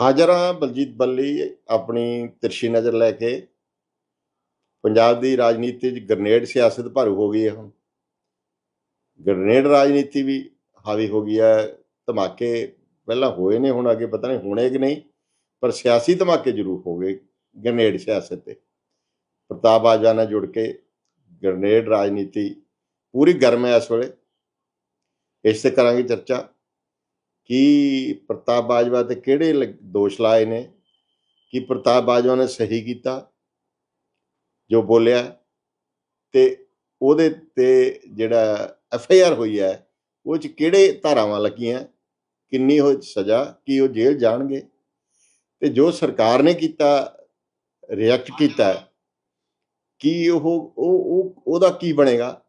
ਹਾਜ਼ਰਾਂ ਬਲਜੀਤ ਬੱਲੀ ਆਪਣੀ ਤਿਰਛੀ ਨਜ਼ਰ ਲੈ ਕੇ। ਪੰਜਾਬ ਦੀ ਰਾਜਨੀਤੀ 'ਚ ਗ੍ਰਨੇਡ ਸਿਆਸਤ ਭਰੂ ਹੋ ਗਈ ਹੈ ਹੁਣ। ਗ੍ਰਨੇਡ ਰਾਜਨੀਤੀ ਵੀ ਹਾਵੀ ਹੋ ਗਈ ਹੈ। ਧਮਾਕੇ ਪਹਿਲਾਂ ਹੋਏ ਨੇ, ਹੁਣ ਅੱਗੇ ਪਤਾ ਨਹੀਂ ਹੋਣੇ ਕਿ ਨਹੀਂ, ਪਰ ਸਿਆਸੀ ਧਮਾਕੇ ਜ਼ਰੂਰ ਹੋ ਗਏ ਗ੍ਰਨੇਡ ਸਿਆਸਤ ਤੇ। ਪ੍ਰਤਾਪ ਆਜਾ ਨਾਲ ਜੁੜ ਕੇ ਗ੍ਰਨੇਡ ਰਾਜਨੀਤੀ ਪੂਰੀ ਗਰਮ ਹੈ ਇਸ ਵੇਲੇ। ਇਸ ਤੇ ਕਰਾਂਗੇ ਚਰਚਾ। ਕਿ ਪ੍ਰਤਾਪ ਬਾਜਵਾ ਤੇ ਕਿਹੜੇ ਲ- ਦੋਸ਼ ਲਾਏ ਨੇ? ਕਿ ਪ੍ਰਤਾਪ ਬਾਜਵਾ ਨੇ ਸਹੀ ਕੀਤਾ? ਜੋ ਬੋਲਿਆ? ਤੇ ਉਹਦੇ ਤੇ ਜਿਹੜਾ ਐਫ ਆਈ ਆਰ ਹੋਈ ਹੈ, ਉਹ ਚ ਕਿਹੜੇ ਧਾਰਾਵਾਂ ਲੱਗੀਆਂ? ਕਿੰਨੀ ਹੋ ਸਜ਼ਾ? ਕੀ ਉਹ ਜੇਲ੍ਹ ਜਾਣਗੇ? ਤੇ ਜੋ ਸਰਕਾਰ ਨੇ ਕੀਤਾ, ਰਿਐਕਟ ਕੀਤਾ, ਕੀ ਉਹ ਉਹ, ਉਹ- ਉਹਦਾ ਕੀ ਬਣੇਗਾ?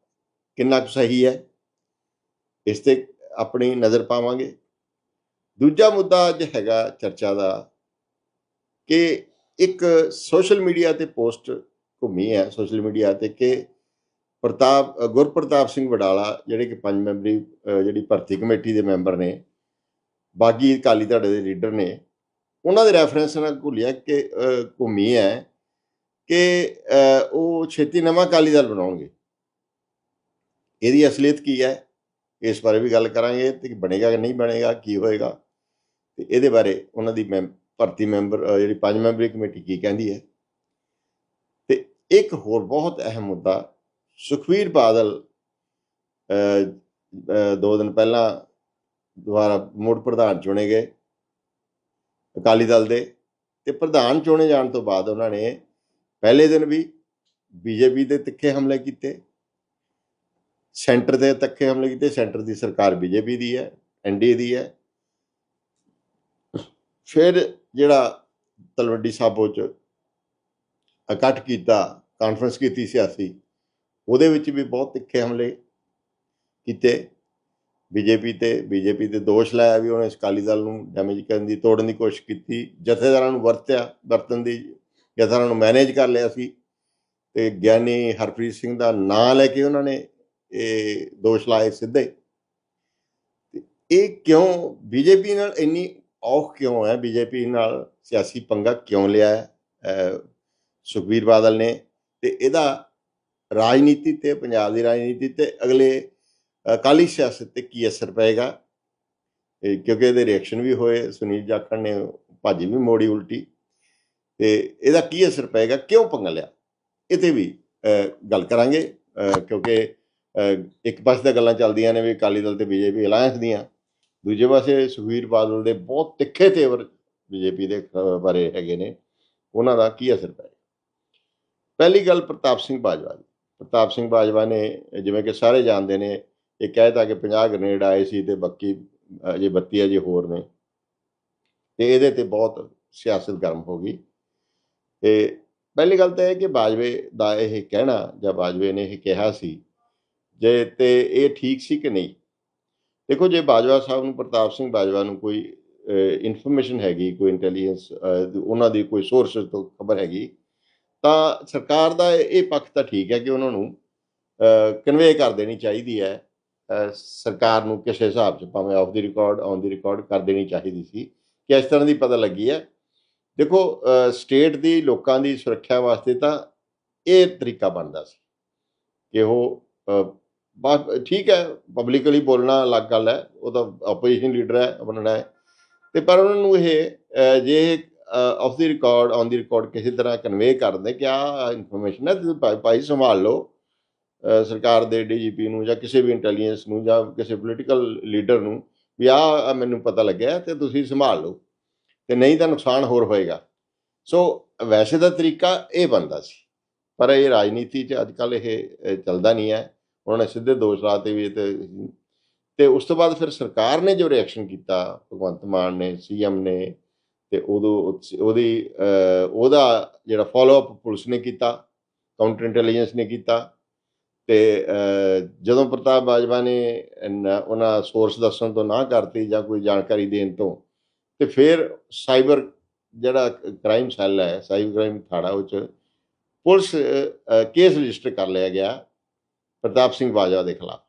ਕਿੰਨਾ ਕੁ ਸਹੀ ਹੈ? ਇਸ ਤੇ ਆਪਣੀ ਨਜ਼ਰ ਪਾਵਾਂਗੇ। ਦੂਜਾ ਮੁੱਦਾ ਅੱਜ ਹੈਗਾ ਚਰਚਾ ਦਾ ਕਿ ਇੱਕ ਸੋਸ਼ਲ ਮੀਡੀਆ ਤੇ ਪੋਸਟ ਘੁੰਮੀ ਹੈ, ਸੋਸ਼ਲ ਮੀਡੀਆ ਤੇ ਕਿ ਪ੍ਰਤਾਪ ਗੁਰਪ੍ਰਤਾਪ ਸਿੰਘ ਵਡਾਲਾ ਜਿਹੜੇ ਕਿ ਪੰਜ ਮੈਂਬਰੀ ਜਿਹੜੀ ਭਰਤੀ ਕਮੇਟੀ ਦੇ ਮੈਂਬਰ ਨੇ, ਬਾਗੀ ਅਕਾਲੀ ਧੜੇ ਦੇ ਲੀਡਰ ਨੇ, ਉਹਨਾਂ ਦੇ ਰੈਫਰੈਂਸ ਨਾਲ ਭੁੱਲਿਆ ਕਿ ਘੁੰਮੀ ਹੈ ਕਿ ਉਹ ਛੇਤੀ ਨਵਾਂ ਅਕਾਲੀ ਦਲ ਬਣਾਉਣਗੇ। ਇਹਦੀ ਅਸਲੀਅਤ ਕੀ ਹੈ? ਇਸ ਬਾਰੇ ਵੀ ਗੱਲ ਕਰਾਂਗੇ ਤੇ ਬਣੇਗਾ ਕਿ ਨਹੀਂ ਬਣੇਗਾ, ਕੀ ਹੋਏਗਾ? ਤੇ ਇਹਦੇ ਬਾਰੇ ਉਹਨਾਂ ਦੀ ਮੈਂ ਭਰਤੀ ਮੈਂਬਰ ਜਿਹੜੀ ਪੰਜ ਮੈਂਬਰੀ ਕਮੇਟੀ ਕੀ ਕਹਿੰਦੀ ਹੈ? ਤੇ ਇੱਕ ਹੋਰ ਬਹੁਤ ਅਹਿਮ ਮੁੱਦਾ, ਸੁਖਵੀਰ ਬਾਦਲ ਦੋ ਦਿਨ ਪਹਿਲਾਂ ਦੁਬਾਰਾ ਮੁੜ ਪ੍ਰਧਾਨ ਚੁਣੇ ਗਏ ਅਕਾਲੀ ਦਲ ਦੇ ਤੇ ਪ੍ਰਧਾਨ ਚੁਣੇ ਜਾਣ ਤੋਂ ਬਾਅਦ ਉਹਨਾਂ ਨੇ ਪਹਿਲੇ ਦਿਨ ਵੀ ਬੀਜੇਪੀ ਦੇ ਤਿੱਖੇ ਹਮਲੇ ਕੀਤੇ, ਸੈਂਟਰ ਦੇ ਤਿੱਖੇ ਹਮਲੇ ਕੀਤੇ, ਸੈਂਟਰ ਦੀ ਸਰਕਾਰ ਬੀਜੇਪੀ ਦੀ ਹੈ ਐਨਡੀਏ ਦੀ ਹੈ ਫਿਰ ਜਿਹੜਾ ਤਲਵੱਡੀ ਸਾਬੋ ਚ ਇਕੱਠ ਕੀਤਾ ਕਾਨਫਰੰਸ ਕੀਤੀ ਸਿਆਸੀ ਉਹਦੇ ਵਿੱਚ ਵੀ ਬਹੁਤ ਤਿੱਖੇ ਹਮਲੇ ਕੀਤੇ। ਬੀਜੇਪੀ ਤੇ ਬੀਜੇਪੀ ਤੇ ਦੋਸ਼ ਲਾਇਆ ਵੀ ਉਹਨੇ ਅਕਾਲੀ ਦਲ ਨੂੰ ਡੈਮੇਜ ਕਰਨ ਦੀ, ਤੋੜਨ ਦੀ ਕੋਸ਼ਿਸ਼ ਕੀਤੀ। ਜਥੇਦਾਰਾਂ ਨੂੰ ਵਰਤਿਆ ਵਰਤਨ ਦੀ ਜਥੇਦਾਰਾਂ ਨੂੰ ਮੈਨੇਜ ਕਰ ਲਿਆ ਸੀ। ਤੇ ਗਿਆਨੀ ਹਰਪ੍ਰੀਤ ਸਿੰਘ ਦਾ ਨਾਂ ਲੈ ਕੇ ਉਹਨਾਂ ਨੇ ਇਹ ਦੋਸ਼ ਲਾਏ ਸਿੱਧੇ। ਇਹ ਕਿਉਂ ਬੀਜੇਪੀ ਨਾਲ ਇੰਨੀ ਔਖ ਕਿਉਂ ਹੈ ਬੀਜੇਪੀ ਨਾਲ? ਸਿਆਸੀ ਪੰਗਾ ਕਿਉਂ ਲਿਆ ਹੈ? ਸੁਖਬੀਰ ਬਾਦਲ ਨੇ ਤੇ ਇਹਦਾ ਰਾਜਨੀਤੀ ਤੇ, ਪੰਜਾਬ ਦੀ ਰਾਜਨੀਤੀ ਤੇ ਅਗਲੇ ਅਕਾਲੀ ਸਿਆਸਤ ਤੇ ਕੀ ਅਸਰ ਪਏਗਾ? ਕਿਉਂਕਿ ਇਹਦੇ ਰਿਐਕਸ਼ਨ ਵੀ ਹੋਏ, ਸੁਨੀਲ ਜਾਖੜ ਨੇ ਭਾਜੀ ਵੀ ਮੋੜੀ ਉਲਟੀ। ਤੇ ਇਹਦਾ ਕੀ ਅਸਰ ਪਏਗਾ? ਕਿਉਂ ਪੰਗਾ ਲਿਆ? ਇਹ ਤੇ ਵੀ ਗੱਲ ਕਰਾਂਗੇ ਕਿਉਂਕਿ ਇੱਕ ਪਾਸੇ ਤਾਂ ਗੱਲਾਂ ਚੱਲਦੀਆਂ ਨੇ ਵੀ ਅਕਾਲੀ ਦਲ ਤੇ ਬੀਜੇਪੀ ਅਲਾਇੰਸ ਦੀਆਂ। ਦੂਜੇ ਪਾਸੇ ਸੁਖਬੀਰ ਬਾਦਲ ਦੇ ਬਹੁਤ ਤਿੱਖੇ ਤੇਵਰ ਬੀਜੇਪੀ ਦੇ ਬਾਰੇ ਹੈਗੇ ਨੇ, ਉਹਨਾਂ ਦਾ ਕੀ ਅਸਰ ਪਏਗਾ ਪਹਿਲੀ ਗੱਲ ਪ੍ਰਤਾਪ ਸਿੰਘ ਬਾਜਵਾ ਦੀ। ਪ੍ਰਤਾਪ ਸਿੰਘ ਬਾਜਵਾ ਨੇ, ਜਿਵੇਂ ਕਿ ਸਾਰੇ ਜਾਣਦੇ ਨੇ, ਇਹ ਕਹਿਤਾ ਕਿ 50 ਗ੍ਰੇਨੇਡ ਆਏ ਸੀ ਤੇ ਬਾਕੀ ਅਜੇ 32 ਅਜੇ ਹੋਰ ਨੇ। ਤੇ ਇਹਦੇ ਤੇ ਬਹੁਤ ਸਿਆਸਤ ਗਰਮ ਹੋ ਗਈ। ਤੇ ਪਹਿਲੀ ਗੱਲ ਤਾਂ ਇਹ ਕਿ ਬਾਜਵੇ ਦਾ ਇਹ ਕਹਿਣਾ ਜਾਂ ਬਾਜਵੇ ਨੇ ਇਹ ਕਿਹਾ ਸੀ, ਜੇ ਤੇ ਇਹ ਠੀਕ ਸੀ ਕਿ ਨਹੀਂ? ਦੇਖੋ, ਜੇ ਬਾਜਵਾ ਸਾਹਿਬ ਨੂੰ, ਪ੍ਰਤਾਪ ਸਿੰਘ ਬਾਜਵਾ ਨੂੰ ਕੋਈ ਇਨਫੋਰਮੇਸ਼ਨ ਹੈਗੀ, ਕੋਈ ਇੰਟੈਲੀਜੈਂਸ ਉਹਨਾਂ ਦੀ ਕੋਈ ਸੋਰਸ ਤੋਂ ਖਬਰ ਹੈਗੀ, ਤਾਂ ਸਰਕਾਰ ਦਾ ਇਹ ਪੱਖ ਤਾਂ ਠੀਕ ਹੈ ਕਿ ਉਹਨਾਂ ਨੂੰ ਕਨਵੇ ਕਰ ਦੇਣੀ ਚਾਹੀਦੀ ਹੈ ਸਰਕਾਰ ਨੂੰ ਕਿਸੇ ਹਿਸਾਬ 'ਚ, ਭਾਵੇਂ off the record on the record ਕਰ ਦੇਣੀ ਚਾਹੀਦੀ ਸੀ, ਕਿ ਇਸ ਤਰ੍ਹਾਂ ਦੀ ਪਤਾ ਲੱਗੀ ਹੈ। ਦੇਖੋ ਸਟੇਟ ਦੀ, ਲੋਕਾਂ ਦੀ ਸੁਰੱਖਿਆ ਵਾਸਤੇ ਤਾਂ ਇਹ ਤਰੀਕਾ ਬਣਦਾ ਸੀ, ਕਿ ਉਹ ਬਸ ਠੀਕ ਹੈ ਪਬਲਿਕਲੀ ਬੋਲਣਾ ਅਲੱਗ ਗੱਲ ਹੈ, ਉਹ ਤਾਂ ਆਪੋਜੀਸ਼ਨ ਲੀਡਰ ਹੈ, ਬਣਨਾ ਹੈ। ਤੇ ਪਰ ਉਹਨਾਂ ਨੂੰ ਇਹ ਜੇ off the record on the record ਕਿਸੇ ਤਰ੍ਹਾਂ ਕਨਵੇ ਕਰਦੇ ਕਿ ਆ ਇਨਫੋਰਮੇਸ਼ਨ ਹੈ, ਤੁਸੀਂ ਭਾਈ- ਸੰਭਾਲ ਲਓ ਸਰਕਾਰ ਦੇ ਡੀਜੀਪੀ ਨੂੰ ਜਾਂ ਕਿਸੇ ਵੀ ਇੰਟੈਲੀਜੈਂਸ ਨੂੰ ਜਾਂ ਕਿਸੇ ਪੋਲੀਟੀਕਲ ਲੀਡਰ ਨੂੰ ਵੀ ਆ ਮੈਨੂੰ ਪਤਾ ਲੱਗਿਆ ਤੇ ਤੁਸੀਂ ਸੰਭਾਲ ਲਓ, ਤੇ ਨਹੀਂ ਤਾਂ ਨੁਕਸਾਨ ਹੋਰ ਹੋਏਗਾ। ਸੋ ਵੈਸੇ ਦਾ ਤਰੀਕਾ ਇਹ ਬੰਦਾ ਸੀ, ਪਰ ਇਹ ਰਾਜਨੀਤੀ 'ਚ ਅੱਜ ਕੱਲ ਇਹ ਚੱਲਦਾ ਨਹੀਂ ਹੈ। ਉਹਨਾਂ ਨੇ ਸਿੱਧੇ ਦੋਸ਼ ਲਾਤੇ ਵੀ ਇਹ ਤੇ ਤੇ ਉਸ ਤੋਂ ਬਾਅਦ ਫਿਰ ਸਰਕਾਰ ਨੇ ਜੋ ਰਿਐਕਸ਼ਨ ਕੀਤਾ, ਭਗਵੰਤ ਮਾਨ ਨੇ, ਸੀਐਮ ਨੇ ਤੇ ਉਦੋਂ ਉਹਦੀ ਉਹਦਾ ਜਿਹੜਾ ਫਾਲੋ ਅਪ ਪੁਲਿਸ ਨੇ ਕੀਤਾ ਕਾਊਂਟਰ ਇੰਟੈਲੀਜੈਂਸ ਨੇ ਕੀਤਾ ਤੇ ਜਦੋਂ ਪ੍ਰਤਾਪ ਬਾਜਵਾ ਨੇ ਉਹਨਾਂ ਸੋਰਸ ਦੱਸਣ ਤੋਂ ਨਾ ਕਰਤੀ ਜਾਂ ਕੋਈ ਜਾਣਕਾਰੀ ਦੇਣ ਤੋਂ ਤੇ ਫਿਰ ਸਾਈਬਰ ਜਿਹੜਾ ਕ੍ਰਾਈਮ ਸੈੱਲ ਹੈ ਸਾਈਬਰ ਕ੍ਰਾਈਮ ਥਾੜਾ ਉਹ 'ਚ ਪੁਲਿਸ ਕੇਸ ਰਜਿਸਟਰ ਕਰ ਲਿਆ ਗਿਆ ਪ੍ਰਤਾਪ ਸਿੰਘ ਬਾਜਵਾ ਦੇ ਖਿਲਾਫ।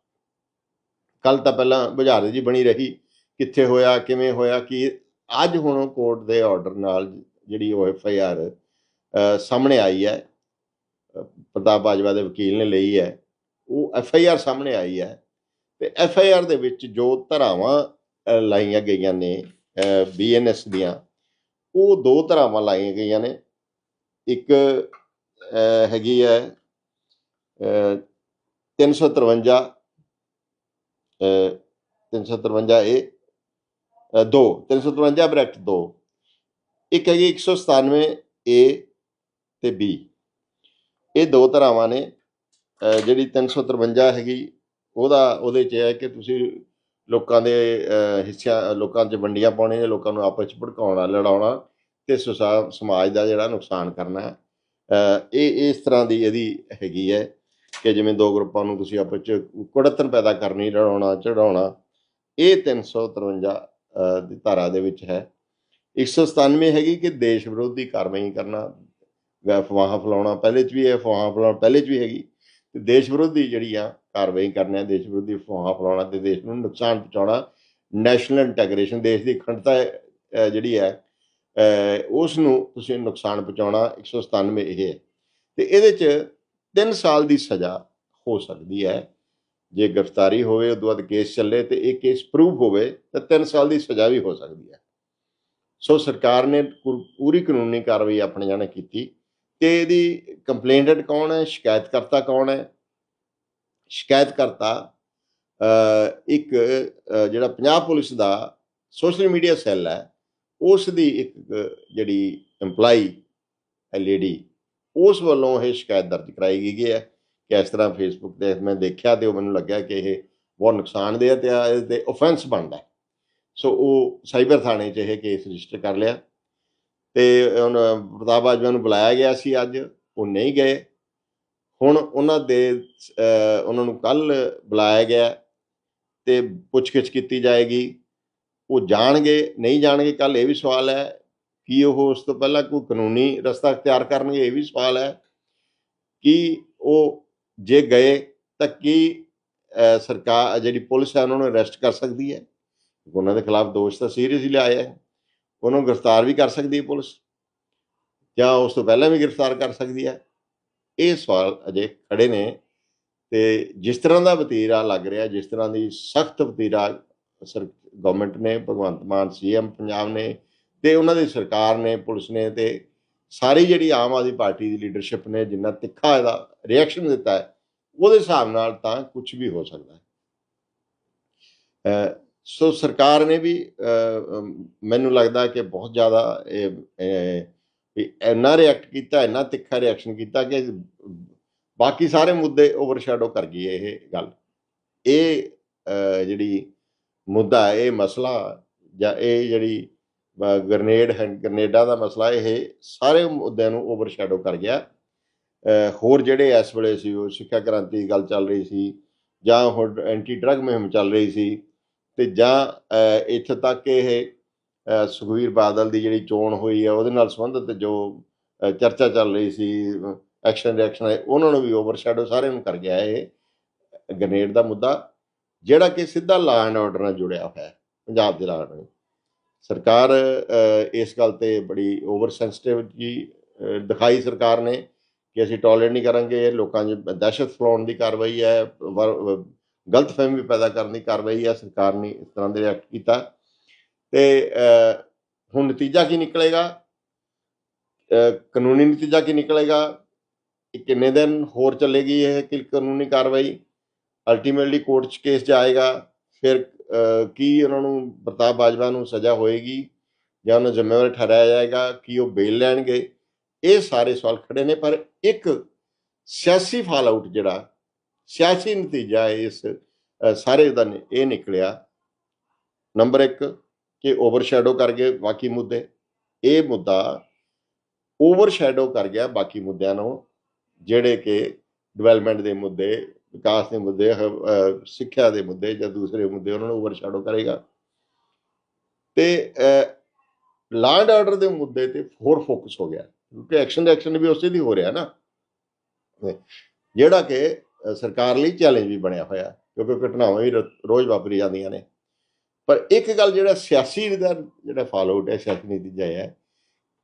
ਕੱਲ ਤਾਂ ਪਹਿਲਾਂ ਬੁਝਾਰੇ ਜੀ ਬਣੀ ਰਹੀ, ਕਿੱਥੇ ਹੋਇਆ, ਕਿਵੇਂ ਹੋਇਆ, ਕਿ ਅੱਜ ਹੁਣ ਕੋਰਟ ਦੇ ਆਰਡਰ ਨਾਲ ਜਿਹੜੀ ਉਹ ਐਫ ਆਈ ਆਰ ਸਾਹਮਣੇ ਆਈ ਹੈ ਪ੍ਰਤਾਪ ਬਾਜਵਾ ਦੇ ਵਕੀਲ ਨੇ ਲਈ ਹੈ, ਉਹ ਐਫ ਆਈ ਆਰ ਸਾਹਮਣੇ ਆਈ ਹੈ ਤੇ ਐਫ ਆਈ ਆਰ ਦੇ ਵਿੱਚ ਜੋ ਧਰਾਵਾਂ ਲਾਈਆਂ ਗਈਆਂ ਨੇ ਬੀ ਐਨ ਐਸ ਦੀਆਂ, ਉਹ ਦੋ ਧਰਾਵਾਂ ਲਾਈਆਂ ਗਈਆਂ ਨੇ। ਇੱਕ ਹੈਗੀ ਹੈ 353 ਅ, 353 ਇਹ ਅ, ਦੋ 353 ਬ੍ਰੈਕਟ 2 ਇੱਕ ਹੈਗੀ 197 ਏ ਤੇ ਬੀ। ਇਹ ਦੋ ਧਰਾਵਾਂ ਨੇ ਅ, ਜਿਹੜੀ 353 ਹੈਗੀ ਉਹਦਾ ਉਹਦੇ ਚ ਹੈ ਕਿ ਤੁਸੀਂ ਲੋਕਾਂ ਦੇ ਹਿੱਸਿਆਂ ਲੋਕਾਂ 'ਚ ਵੰਡੀਆਂ ਪਾਉਣੀਆਂ ਲੋਕਾਂ ਨੂੰ ਆਪਸ 'ਚ ਭੜਕਾਉਣਾ ਲੜਾਉਣਾ ਤੇ ਸੁਸਾ- ਸਮਾਜ ਦਾ ਜਿਹੜਾ ਨੁਕਸਾਨ ਕਰਨਾ। ਇਹ ਇਸ ਤਰ੍ਹਾਂ ਦੀ ਇਹਦੀ ਹੈਗੀ ਹੈ। ਕਿ ਜਿਵੇਂ ਦੋ ਗਰੁੱਪਾਂ ਨੂੰ ਤੁਸੀਂ ਆਪਸ 'ਚ ਕੁੜਤਨ ਪੈਦਾ ਕਰਨੀ ਲੜਾਉਣਾ ਚੜਾਉਣਾ ਇਹ 353 ਅ, ਦੀ ਧਾਰਾ ਦੇ ਵਿੱਚ ਹੈ। 197 ਹੈਗੀ ਕਿ ਦੇਸ਼ ਵਿਰੋਧੀ ਕਾਰਵਾਈ ਕਰਨਾ ਵੈ ਅਫਵਾਹਾਂ ਫੈਲਾਉਣਾ ਪਹਿਲੇ 'ਚ ਵੀ ਇਹ ਅਫਵਾਹਾਂ ਫੈਲਾਉਣਾ ਪਹਿਲੇ 'ਚ ਵੀ ਹੈਗੀ। ਤੇ ਦੇਸ਼ ਵਿਰੋਧੀ ਜਿਹੜੀ ਆ ਕਾਰਵਾਈ ਕਰਨਾ ਦੇਸ਼ ਵਿਰੋਧੀ ਅਫਵਾਹਾਂ ਫੈਲਾਉਣਾ ਤੇ ਦੇਸ਼ ਨੂੰ ਨੁਕਸਾਨ ਪਹੁੰਚਾਉਣਾ ਨੈਸ਼ਨਲ ਇੰਟੈਗ੍ਰੇਸ਼ਨ ਦੇਸ਼ ਦੀ ਅਖੰਡਤਾ ਜਿਹੜੀ ਹੈ ਉਸ ਨੂੰ ਤੁਸੀਂ ਨੁਕਸਾਨ ਪਹੁੰਚਾਉਣਾ 197 ਇਹ ਹੈ। ਤੇ ਇਹਦੇ 'ਚ 3 ਸਾਲ ਦੀ ਸਜ਼ਾ ਹੋ ਸਕਦੀ ਹੈ। ਜੇ ਗ੍ਰਿਫਤਾਰੀ ਹੋਵੇ ਉਦੋਂ ਬਾਅਦ ਕੇਸ ਚੱਲੇ ਤੇ ਇਹ ਕੇਸ ਪ੍ਰੂਵ ਹੋਵੇ ਤਾਂ 3 ਸਾਲ ਦੀ ਸਜ਼ਾ ਵੀ ਹੋ ਸਕਦੀ ਹੈ। ਸੋ ਸਰਕਾਰ ਨੇ ਪੂਰੀ ਕਾਨੂੰਨੀ ਕਾਰਵਾਈ ਆਪਣੇ ਜਾਣੇ ਕੀਤੀ ਤੇ ਇਹਦੀ ਕੰਪਲੇਂਟਡ ਕੌਣ ਹੈ? ਸ਼ਿਕਾਇਤਕਰਤਾ ਕੌਣ ਹੈ? ਸ਼ਿਕਾਇਤਕਰਤਾ ਅਹ, ਇੱਕ ਜਿਹੜਾ ਪੰਜਾਬ ਪੁਲਿਸ ਦਾ ਸੋਸ਼ਲ ਮੀਡੀਆ ਸੈੱਲ ਹੈ ਉਸ ਦੀ ਇੱਕ ਜਿਹੜੀ EMPLOYE ਲੇਡੀ ਉਸ ਵੱਲੋਂ ਇਹ ਸ਼ਿਕਾਇਤ ਦਰਜ ਕਰਾਈ ਗਈ ਹੈ ਕਿ ਇਸ ਤਰ੍ਹਾਂ ਫੇਸਬੁੱਕ ਤੇ ਮੈਂ ਦੇਖਿਆ ਤੇ ਉਹ ਮੈਨੂੰ ਲੱਗਿਆ ਕਿ ਇਹ ਬਹੁਤ ਨੁਕਸਾਨਦੇਹ ਹੈ ਤੇ ਆ ਇਹਦੇ ਤੇ ਆਫੈਂਸ ਬਣਦਾ ਸੋ ਉਹ ਸਾਈਬਰ ਥਾਣੇ 'ਚ ਇਹ ਕੇਸ ਰਜਿਸਟਰ ਕਰ ਲਿਆ ਤੇ ਹੁਣ ਪ੍ਰਤਾਪ ਬਾਜਵਾ ਨੂੰ ਬੁਲਾਇਆ ਗਿਆ ਸੀ ਅੱਜ, ਉਹ ਨਹੀਂ ਗਏ। ਹੁਣ ਉਹਨਾਂ ਦੇ ਉਹਨਾਂ ਨੂੰ ਕੱਲ ਬੁਲਾਇਆ ਗਿਆ ਤੇ ਪੁੱਛਗਿੱਛ ਕੀਤੀ ਜਾਏਗੀ। ਉਹ ਜਾਣਗੇ, ਨਹੀਂ ਜਾਣਗੇ ਕੱਲ ਇਹ ਵੀ ਸਵਾਲ ਹੈ ਕਿ ਉਹ ਉਸ ਤੋਂ ਪਹਿਲਾਂ ਕੋਈ ਕਾਨੂੰਨੀ ਰਸਤਾ ਅਖਤਿਆਰ ਕਰਨਗੇ, ਇਹ ਵੀ ਸਵਾਲ ਹੈ ਕਿ ਉਹ ਜੇ ਗਏ ਤਾਂ ਕੀ ਸਰਕਾਰ, ਜਿਹੜੀ ਪੁਲਿਸ ਹੈ, ਉਹਨਾਂ ਨੂੰ ਅਰੈਸਟ ਕਰ ਸਕਦੀ ਹੈ? ਉਹਨਾਂ ਦੇ ਖਿਲਾਫ ਦੋਸ਼ ਤਾਂ ਸੀਰੀਅਸਲੀ ਆਇਆ ਹੈ। ਉਹਨਾਂ ਨੂੰ ਗ੍ਰਿਫਤਾਰ ਵੀ ਕਰ ਸਕਦੀ ਹੈ ਪੁਲਿਸ ਜਾਂ ਉਸ ਤੋਂ ਪਹਿਲਾਂ ਵੀ ਗ੍ਰਿਫਤਾਰ ਕਰ ਸਕਦੀ ਹੈ? ਇਹ ਸਵਾਲ ਅਜੇ ਖੜੇ ਨੇ ਤੇ ਜਿਸ ਤਰ੍ਹਾਂ ਦਾ ਵਤੀਰਾ ਲੱਗ ਰਿਹਾ, ਜਿਸ ਤਰ੍ਹਾਂ ਦੀ ਸਖਤ ਵਤੀਰਾ ਸਰ ਗਵਰਨਮੈਂਟ ਨੇ, ਭਗਵੰਤ ਮਾਨ ਸੀਐਮ ਪੰਜਾਬ ਨੇ ਤੇ ਉਹਨਾਂ ਦੀ ਸਰਕਾਰ ਨੇ, ਪੁਲਿਸ ਨੇ ਤੇ ਸਾਰੀ ਜਿਹੜੀ ਆਮ ਆਦਮੀ ਪਾਰਟੀ ਦੀ ਲੀਡਰਸ਼ਿਪ ਨੇ ਜਿੰਨਾ ਤਿੱਖਾ ਇਹਦਾ ਰਿਐਕਸ਼ਨ ਦਿੱਤਾ ਹੈ, ਉਹਦੇ ਹਿਸਾਬ ਨਾਲ ਤਾਂ ਕੁਝ ਵੀ ਹੋ ਸਕਦਾ ਹੈ। ਸੋ ਸਰਕਾਰ ਨੇ ਵੀ ਮੈਨੂੰ ਲੱਗਦਾ ਕਿ ਬਹੁਤ ਜ਼ਿਆਦਾ ਇਹ ਇੰਨਾ ਰਿਐਕਟ ਕੀਤਾ, ਇੰਨਾ ਤਿੱਖਾ ਰਿਐਕਸ਼ਨ ਕੀਤਾ ਕਿ ਬਾਕੀ ਸਾਰੇ ਮੁੱਦੇ ਓਵਰਸ਼ੈਡੋ ਕਰ ਗਈ ਇਹ ਗੱਲ। ਇਹ ਜਿਹੜੀ ਮੁੱਦਾ ਇਹ ਮਸਲਾ ਜਾਂ ਇਹ ਜਿਹੜੀ ਗ੍ਰਨੇਡ ਹੈ ਗ੍ਰਨੇਡਾ ਦਾ ਮਸਲਾ ਇਹ ਸਾਰੇ ਮੁੱਦਿਆਂ ਨੂੰ ਓਵਰਸ਼ੈਡੋ ਕਰ ਗਿਆ। ਹੋਰ ਜਿਹੜੇ ਇਸ ਵੇਲੇ ਸੀ ਉਹ ਸਿੱਖਿਆ ਕ੍ਰਾਂਤੀ ਦੀ ਗੱਲ ਚੱਲ ਰਹੀ ਸੀ ਜਾਂ ਹੁਣ ਐਂਟੀ ਡਰੱਗ ਮੁਹਿੰਮ ਚੱਲ ਰਹੀ ਸੀ ਤੇ ਜਾਂ ਅਹ, ਇੱਥੇ ਤੱਕ ਇਹ ਅਹ, ਸੁਖਬੀਰ ਬਾਦਲ ਦੀ ਜਿਹੜੀ ਚੋਣ ਹੋਈ ਹੈ ਉਹਦੇ ਨਾਲ ਸੰਬੰਧਿਤ ਜੋ ਚਰਚਾ ਚੱਲ ਰਹੀ ਸੀ ਐਕਸ਼ਨ ਰਿਐਕਸ਼ਨ ਉਹਨਾਂ ਨੂੰ ਵੀ ਓਵਰਸ਼ੈਡੋ ਸਾਰਿਆਂ ਨੂੰ ਕਰ ਗਿਆ ਇਹ ਗ੍ਰਨੇਡ ਦਾ ਮੁੱਦਾ ਜਿਹੜਾ ਕਿ ਸਿੱਧਾ ਲਾ ਐਂਡ ਆਰਡਰ ਨਾਲ ਜੁੜਿਆ ਹੋਇਆ ਹੈ ਪੰਜਾਬ ਦੇ ਲਾ ਨਾਲ। ਸਰਕਾਰ ਇਸ ਗੱਲ ਤੇ ਬੜੀ ਓਵਰ ਸੈਂਸਿਟਿਵਿਟੀ ਦਿਖਾਈ ਸਰਕਾਰ ਨੇ ਕਿ ਅਸੀਂ ਟੋਲਰੇਟ ਨਹੀਂ ਕਰਾਂਗੇ, ਲੋਕਾਂ 'ਚ ਦਹਿਸ਼ਤ ਫੈਲਾਉਣ ਦੀ ਕਾਰਵਾਈ ਹੈ, ਵਰ- ਗਲਤਫਹਿਮੀ ਪੈਦਾ ਕਰਨ ਦੀ ਕਾਰਵਾਈ ਹੈ, ਸਰਕਾਰ ਨੇ ਇਸ ਤਰ੍ਹਾਂ ਦੇ ਰਿਐਕਟ ਕੀਤਾ। ਤੇ ਹੁਣ ਨਤੀਜਾ ਕੀ ਨਿਕਲੇਗਾ? ਕਾਨੂੰਨੀ ਨਤੀਜਾ ਕੀ ਨਿਕਲੇਗਾ? ਕਿੰਨੇ ਦਿਨ ਹੋਰ ਚੱਲੇਗੀ ਇਹ ਕਿ ਕਾਨੂੰਨੀ ਕਾਰਵਾਈ? ਅਲਟੀਮੇਟਲੀ ਕੋਰਟ 'ਚ ਕੇਸ ਜਾਏਗਾ ਫਿਰ ਕੀ ਉਹਨਾਂ ਨੂੰ ਪ੍ਰਤਾਪ ਬਾਜਵਾ ਨੂੰ ਸਜ਼ਾ ਹੋਏਗੀ ਜਾਂ ਉਹਨਾਂ ਨੂੰ ਜ਼ਿੰਮੇਵਾਰ ਠਹਿਰਾਇਆ ਜਾਏਗਾ, ਕਿ ਉਹ ਬੇਲ ਲੈਣਗੇ? ਇਹ ਸਾਰੇ ਸਵਾਲ ਖੜੇ ਨੇ, ਪਰ ਇੱਕ ਸਿਆਸੀ ਫਾਲ ਆਊਟ ਜਿਹੜਾ, ਸਿਆਸੀ ਨਤੀਜਾ ਇਸ ਸਾਰੇ ਦਾ ਨਿ- ਇਹ ਨਿਕਲਿਆ। ਨੰਬਰ 1 ਕਿ ਓਵਰਸ਼ੈਡੋ ਕਰ ਗਏ ਬਾਕੀ ਮੁੱਦੇ। ਇਹ ਮੁੱਦਾ ਓਵਰਸ਼ੈਡੋ ਕਰ ਗਿਆ ਬਾਕੀ ਮੁੱਦਿਆਂ ਨੂੰ ਜਿਹੜੇ ਕਿ ਡਿਵੈਲਪਮੈਂਟ ਦੇ ਮੁੱਦੇ ਵਿਕਾਸ ਦੇ ਮੁੱਦੇ ਸਿੱਖਿਆ ਦੇ ਮੁੱਦੇ ਜਾਂ ਦੂਸਰੇ ਮੁੱਦੇ, ਉਹਨਾਂ ਨੂੰ ਓਵਰਸ਼ੈਡੋ ਕਰੇਗਾ। ਤੇ ਲਾਂਡ ਆਰਡਰ ਦੇ ਮੁੱਦੇ ਤੇ ਹੋਰ ਫੋਕਸ ਹੋ ਗਿਆ। ਕਿਉਂਕਿ ਐਕਸ਼ਨ ਐਕਸ਼ਨ ਵੀ ਉਸੇ ਦੀ ਹੋ ਰਿਹਾ ਨਾ। ਜਿਹੜਾ ਕਿ ਸਰਕਾਰ ਲਈ ਚੈਲੰਜ ਵੀ ਬਣਿਆ ਹੋਇਆ, ਕਿਉਂਕਿ ਘਟਨਾਵਾਂ ਵੀ ਰੋਜ਼ ਵਾਪਰੀ ਜਾਂਦੀਆਂ ਨੇ। ਪਰ ਇੱਕ ਗੱਲ ਜਿਹੜਾ ਸਿਆਸੀ ਦਾ ਜਿਹੜਾ ਫਾਲੋਆਊਟ ਹੈ, ਸਿਆਸੀ ਨਤੀਜਾ ਇਹ ਹੈ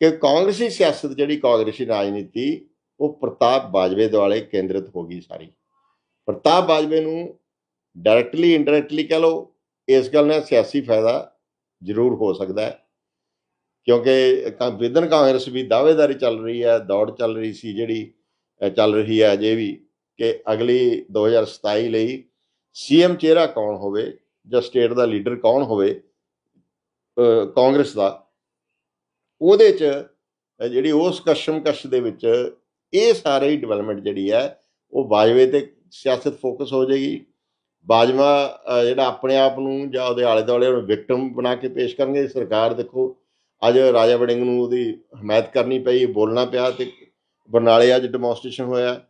ਕਿ ਕਾਂਗਰਸੀ ਸਿਆਸਤ ਜਿਹੜੀ ਕਾਂਗਰਸੀ ਰਾਜਨੀਤੀ, ਉਹ ਪ੍ਰਤਾਪ ਬਾਜਵੇ ਦੁਆਲੇ ਕੇਂਦਰਿਤ ਹੋ ਗਈ ਸਾਰੀ। ਪ੍ਰਤਾਪ ਬਾਜਵੇ ਨੂੰ ਡਾਇਰੈਕਟਲੀ ਇਨਡਾਇਰੈਕਟਲੀ ਕਹ ਲਓ, ਇਸ ਗੱਲ ਨਾਲ ਸਿਆਸੀ ਫਾਇਦਾ ਜ਼ਰੂਰ ਹੋ ਸਕਦਾ ਹੈ। ਕਿਉਂਕਿ ਕਾਂ- ਵਿਦਨ ਕਾਂਗਰਸ ਵੀ ਦਾਅਵੇਦਾਰੀ ਚੱਲ ਰਹੀ ਹੈ, ਦੌੜ ਚੱਲ ਰਹੀ ਸੀ ਜਿਹੜੀ ਚੱਲ ਰਹੀ ਹੈ ਅਜੇ ਵੀ ਕਿ ਅਗਲੀ 2027 ਲਈ ਸੀਐਮ ਚਿਹਰਾ ਕੌਣ ਹੋਵੇ ਜਾਂ ਸਟੇਟ ਦਾ ਲੀਡਰ ਕੌਣ ਹੋਵੇ ਕਾਂਗਰਸ ਦਾ, ਉਹਦੇ ਚ ਜਿਹੜੀ ਉਸ ਕਸ਼ਮਕਸ਼ ਦੇ ਵਿੱਚ ਇਹ ਸਾਰੇ ਹੀ ਡਿਵੈਲਪਮੈਂਟ ਜਿਹੜੀ ਹੈ, ਉਹ ਬਾਜਵੇ ਤੇ ਸਿਆਸਤ ਫੋਕਸ ਹੋ ਜਾਏਗੀ। ਬਾਜਵਾ ਜਿਹੜਾ ਆਪਣੇ ਆਪ ਨੂੰ ਜਾਂ ਉਹਦੇ ਆਲੇ ਦੁਆਲੇ ਨੂੰ ਵਿਕਟਮ ਬਣਾ ਕੇ ਪੇਸ਼ ਕਰਨਗੇ। ਸਰਕਾਰ ਦੇਖੋ, ਅੱਜ ਰਾਜਾ ਵੜਿੰਗ ਨੂੰ ਉਹਦੀ ਹਮਾਇਤ ਕਰਨੀ ਪਈ, ਬੋਲਣਾ ਪਿਆ ਤੇ ਬਰਨਾਲੇ ਅੱਜ ਡੈਮੋਨਸਟ੍ਰੇਸ਼ਨ ਹੋਇਆ।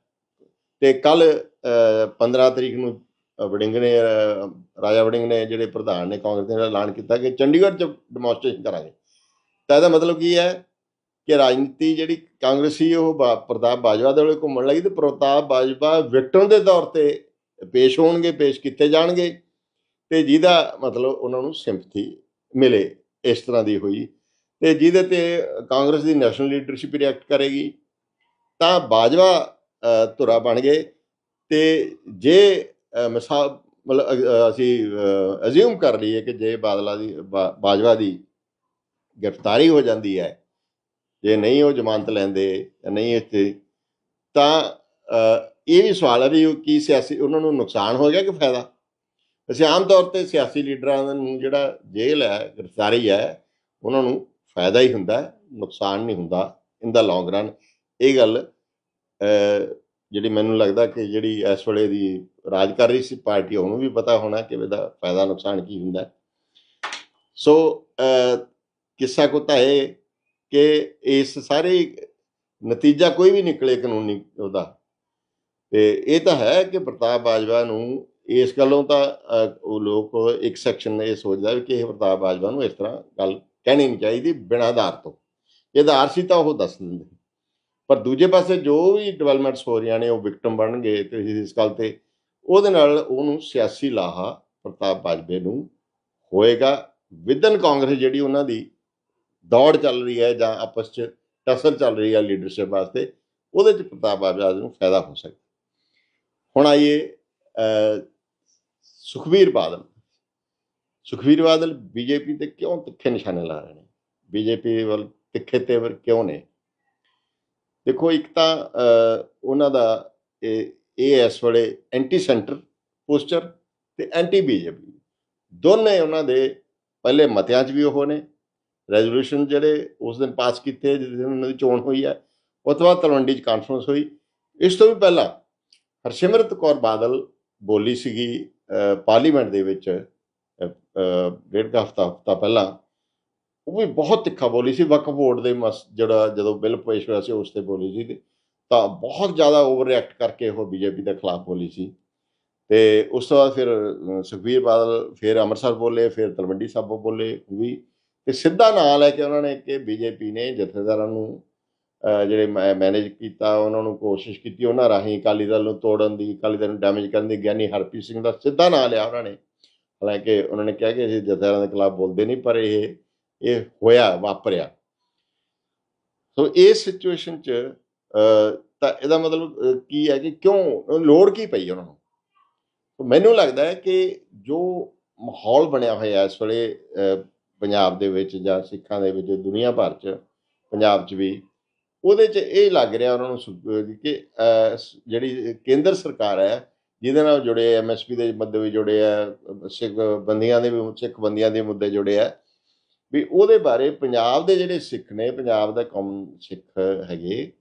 ਤੇ ਕੱਲ 15 ਤਰੀਕ ਨੂੰ ਵੜਿੰਗ ਨੇ ਰਾਜਾ ਵੜਿੰਗ ਨੇ ਜਿਹੜੇ ਪ੍ਰਧਾਨ ਨੇ ਕਾਂਗਰਸ ਦੇ ਨੇ ਐਲਾਨ ਕੀਤਾ ਕਿ ਚੰਡੀਗੜ੍ਹ 'ਚ ਡੈਮੋਨਸਟ੍ਰੇਸ਼ਨ ਕਰਾਂਗੇ। ਤਾਂ ਇਹਦਾ ਮਤਲਬ ਕੀ ਹੈ? ਕਿ ਰਾਜਨੀਤੀ ਜਿਹੜੀ ਕਾਂਗਰਸੀ ਉਹ ਬਾ- ਪ੍ਰਤਾਪ ਬਾਜਵਾ ਦੇ ਵੇਲੇ ਘੁੰਮਣ ਲੱਗੀ ਤੇ ਪ੍ਰਤਾਪ ਬਾਜਵਾ ਵਿਕਟਮ ਦੇ ਤੌਰ ਤੇ ਪੇਸ਼ ਹੋਣਗੇ ਪੇਸ਼ ਕੀਤੇ ਜਾਣਗੇ ਤੇ ਜਿਹਦਾ ਮਤਲਬ ਉਹਨਾਂ ਨੂੰ ਸਿੰਪਥੀ ਮਿਲੇ ਇਸ ਤਰ੍ਹਾਂ ਦੀ ਹੋਈ ਤੇ ਜਿਹਦੇ ਤੇ ਕਾਂਗਰਸ ਦੀ ਨੈਸ਼ਨਲ ਲੀਡਰਸ਼ਿਪ ਰਿਐਕਟ ਕਰੇਗੀ। ਤਾਂ ਬਾਜਵਾ ਧੁਰਾ ਬਣ ਗਏ ਤੇ ਜੇ ਅ, ਮਿਸਾਲ ਮਤਲਬ ਅਸੀਂ ਅਜ਼ਿਊਮ ਕਰ ਲਈਏ ਕਿ ਜੇ ਬਾਦਲਾ ਦੀ ਬਾਜਵਾ ਦੀ ਗ੍ਰਿਫਤਾਰੀ ਹੋ ਜਾਂਦੀ ਹੈ ਜੇ ਨਹੀਂ ਉਹ ਜ਼ਮਾਨਤ ਲੈਂਦੇ ਜਾਂ ਨਹੀਂ ਇੱਥੇ, ਤਾਂ ਇਹ ਵੀ ਸਵਾਲ ਹੈ ਵੀ ਕੀ ਸਿਆਸੀ, ਉਹਨਾਂ ਨੂੰ ਨੁਕਸਾਨ ਹੋ ਗਿਆ ਕਿ ਫਾਇਦਾ? ਅਸੀਂ ਆਮ ਤੌਰ ਤੇ ਸਿਆਸੀ ਲੀਡਰਾਂ ਨੂੰ ਜਿਹੜਾ ਜੇਲ੍ਹ ਹੈ, ਗ੍ਰਿਫਤਾਰੀ ਹੈ, ਉਹਨਾਂ ਨੂੰ ਫਾਇਦਾ ਹੀ ਹੁੰਦਾ, ਨੁਕਸਾਨ ਨਹੀਂ ਹੁੰਦਾ ਇਨ ਦਾ ਲੌਂਗ ਰਨ। ਇਹ ਗੱਲ ਜਿਹੜੀ ਮੈਨੂੰ ਲੱਗਦਾ ਕਿ ਜਿਹੜੀ ਇਸ ਵੇਲੇ ਦੀ ਰਾਜ ਕਰ ਰਹੀ ਸੀ ਪਾਰਟੀ, ਉਹਨੂੰ ਵੀ ਪਤਾ ਹੋਣਾ ਕਿ ਇਹਦਾ ਫਾਇਦਾ ਨੁਕਸਾਨ ਕੀ ਹੁੰਦਾ। ਸੋ ਕਿੱਸਾ ਕੁੱਤਾ ਇਹ ਕਿ ਇਸ ਸਾਰੇ ਨਤੀਜਾ ਕੋਈ ਵੀ ਨਿਕਲੇ ਕਾਨੂੰਨੀ ਉਹਦਾ। ਤੇ ਇਹ ਤਾਂ ਹੈ ਕਿ ਪ੍ਰਤਾਪ ਬਾਜਵਾ ਨੂੰ ਇਸ ਗੱਲੋਂ ਤਾਂ ਉਹ ਲੋਕ ਇੱਕ ਸੈਕਸ਼ਨ ਇਹ ਸੋਚਦਾ ਵੀ ਕਿ ਇਹ ਪ੍ਰਤਾਪ ਬਾਜਵਾ ਨੂੰ ਇਸ ਤਰ੍ਹਾਂ ਗੱਲ ਕਹਿਣੀ ਨਹੀਂ ਚਾਹੀਦੀ ਬਿਨਾਂ ਆਧਾਰ ਤੋਂ। ਜੇ ਆਧਾਰ ਸੀ ਤਾਂ ਉਹ ਦੱਸ ਦਿੰਦੇ। ਪਰ ਦੂਜੇ ਪਾਸੇ ਜੋ ਵੀ ਡਿਵੈਲਪਮੈਂਟਸ ਹੋ ਰਹੀਆਂ ਨੇ, ਉਹ ਵਿਕਟਮ ਬਣਨਗੇ ਤੇ ਇਸ ਗੱਲ ਤੇ ਉਹਦੇ ਨਾਲ ਉਹਨੂੰ ਸਿਆਸੀ ਲਾਹਾ ਪ੍ਰਤਾਪ ਬਾਜਵੇ ਨੂੰ ਹੋਏਗਾ। ਵਿਦਨ ਕਾਂਗਰਸ ਜਿਹੜੀ ਉਹਨਾਂ ਦੀ ਦੌੜ ਚੱਲ ਰਹੀ ਹੈ ਜਾਂ ਆਪਸ ਚ ਟਸਲ ਚੱਲ ਰਹੀ ਹੈ ਲੀਡਰਸ਼ਿਪ ਵਾਸਤੇ ਉਹਦੇ ਚ ਪ੍ਰਤਾਪ ਆਜ਼ਾਦ ਨੂੰ ਫਾਇਦਾ ਹੋ ਸਕਦਾ। ਹੁਣ ਆਈਏ ਅਹ, ਸੁਖਬੀਰ ਬਾਦਲ। ਸੁਖਬੀਰ ਬਾਦਲ ਬੀਜੇਪੀ ਤੇ ਕਿਉਂ ਤਿੱਖੇ ਨਿਸ਼ਾਨੇ ਲਾ ਰਹੇ ਨੇ? ਬੀਜੇਪੀ ਵੱਲ ਤਿੱਖੇ ਤੇਵਰ ਕਿਉਂ ਨੇ? ਦੇਖੋ ਇੱਕ ਤਾਂ ਉਹਨਾਂ ਦਾ ਇਹ ਇਹ ਇਸ ਵੇਲੇ ਐਂਟੀ ਸੈਂਟਰ ਪੋਸਚਰ ਤੇ ਐਂਟੀ ਬੀਜੇਪੀ ਦੋਨੇ ਉਹਨਾਂ ਦੇ ਪਹਿਲੇ ਮਤਿਆਂ 'ਚ ਵੀ ਉਹ ਨੇ ਰੈਜ਼ੋਲੂਸ਼ਨ ਜਿਹੜੇ ਉਸ ਦਿਨ ਪਾਸ ਕੀਤੇ, ਜਿਸ ਦਿਨ ਉਹਨਾਂ ਦੀ ਚੋਣ ਹੋਈ ਹੈ ਉਸ ਤੋਂ ਬਾਅਦ ਤਲਵੰਡੀ 'ਚ ਕਾਨਫਰੰਸ ਹੋਈ। ਇਸ ਤੋਂ ਵੀ ਪਹਿਲਾਂ ਹਰਸਿਮਰਤ ਕੌਰ ਬਾਦਲ ਬੋਲੀ ਸੀਗੀ ਪਾਰਲੀਮੈਂਟ ਦੇ ਵਿੱਚ ਡੇਢ ਕੁ ਹਫ਼ਤਾ ਹਫ਼ਤਾ ਪਹਿਲਾਂ। ਉਹ ਵੀ ਬਹੁਤ ਤਿੱਖਾ ਬੋਲੀ ਸੀ। ਵਕਫ ਬੋਰਡ ਦੇ ਮਸ, ਜਿਹੜਾ ਜਦੋਂ ਬਿੱਲ ਪੇਸ਼ ਹੋਇਆ ਸੀ, ਉਸ ਤੇ ਬੋਲੀ ਸੀ ਤਾਂ ਬਹੁਤ ਜ਼ਿਆਦਾ ਓਵਰ ਰਿਐਕਟ ਕਰਕੇ ਉਹ ਬੀਜੇਪੀ ਦੇ ਖਿਲਾਫ ਬੋਲੀ ਸੀ। ਤੇ ਉਸ ਤੋਂ ਬਾਅਦ ਫਿਰ ਸੁਖਬੀਰ ਬਾਦਲ ਫਿਰ ਅੰਮ੍ਰਿਤਸਰ ਬੋਲੇ, ਫਿਰ ਤਲਵੰਡੀ ਸਾਬੋ ਬੋਲੇ ਉਹ ਵੀ। ਤੇ ਸਿੱਧਾ ਨਾਂ ਲੈ ਕੇ ਉਹਨਾਂ ਨੇ ਕਿ ਬੀਜੇਪੀ ਨੇ ਜਥੇਦਾਰਾਂ ਨੂੰ ਅਹ, ਜਿਹੜੇ ਮੈਨੇਜ ਕੀਤਾ ਉਹਨਾਂ ਨੂੰ ਕੋਸ਼ਿਸ਼ ਕੀਤੀ ਉਹਨਾਂ ਰਾਹੀਂ ਅਕਾਲੀ ਦਲ ਨੂੰ ਤੋੜਨ ਦੀ ਅਕਾਲੀ ਦਲ ਨੂੰ ਡੈਮੇਜ ਕਰਨ ਦੀ ਗਿਆਨੀ ਹਰਪ੍ਰੀਤ ਸਿੰਘ ਦਾ ਸਿੱਧਾ ਨਾਂ ਲਿਆ ਉਹਨਾਂ ਨੇ। ਹਾਲਾਂਕਿ ਉਹਨਾਂ ਨੇ ਕਿਹਾ ਕਿ ਅਸੀਂ ਜਥੇਦਾਰਾਂ ਦੇ ਖਿਲਾਫ ਬੋਲਦੇ ਨਹੀਂ ਪਰ ਇਹ ਇਹ ਹੋਇਆ ਵਾਪਰਿਆ। ਸੋ ਇਸ ਸਿਚੁਏਸ਼ਨ 'ਚ ਤਾਂ ਇਹਦਾ ਮਤਲਬ ਕੀ ਹੈ ਕਿ ਕਿਉਂ ਲੋੜ ਕੀ ਪਈ ਉਹਨਾਂ ਨੂੰ? ਮੈਨੂੰ ਲੱਗਦਾ ਹੈ ਕਿ ਜੋ ਮਾਹੌਲ ਬਣਿਆ ਹੋਇਆ ਇਸ ਵੇਲੇ ਪੰਜਾਬ ਦੇ ਵਿੱਚ ਜਾਂ ਸਿੱਖਾਂ ਦੇ ਵਿੱਚ, ਦੁਨੀਆ ਭਰ 'ਚ, ਪੰਜਾਬ 'ਚ ਵੀ, ਉਹਦੇ 'ਚ ਇਹ ਲੱਗ ਰਿਹਾ ਉਹਨਾਂ ਨੂੰ ਕਿ ਜਿਹੜੀ ਕੇਂਦਰ ਸਰਕਾਰ ਹੈ, ਜਿਹਦੇ ਨਾਲ ਜੁੜੇ ਐਮਐਸਪੀ ਦੇ ਮੁੱਦੇ ਵੀ ਜੁੜੇ ਆ, ਸਿੱਖ ਬੰਦੀਆਂ ਦੇ ਵੀ, ਸਿੱਖ ਬੰਦੀਆਂ ਦੇ ਮੁੱਦੇ ਜੁੜੇ ਆ, ਵੀ ਉਹਦੇ ਬਾਰੇ ਪੰਜਾਬ ਦੇ ਜਿਹੜੇ ਸਿੱਖ ਨੇ, ਪੰਜਾਬ ਦਾ ਕੌਮ ਸਿੱਖ ਹੈਗੇ,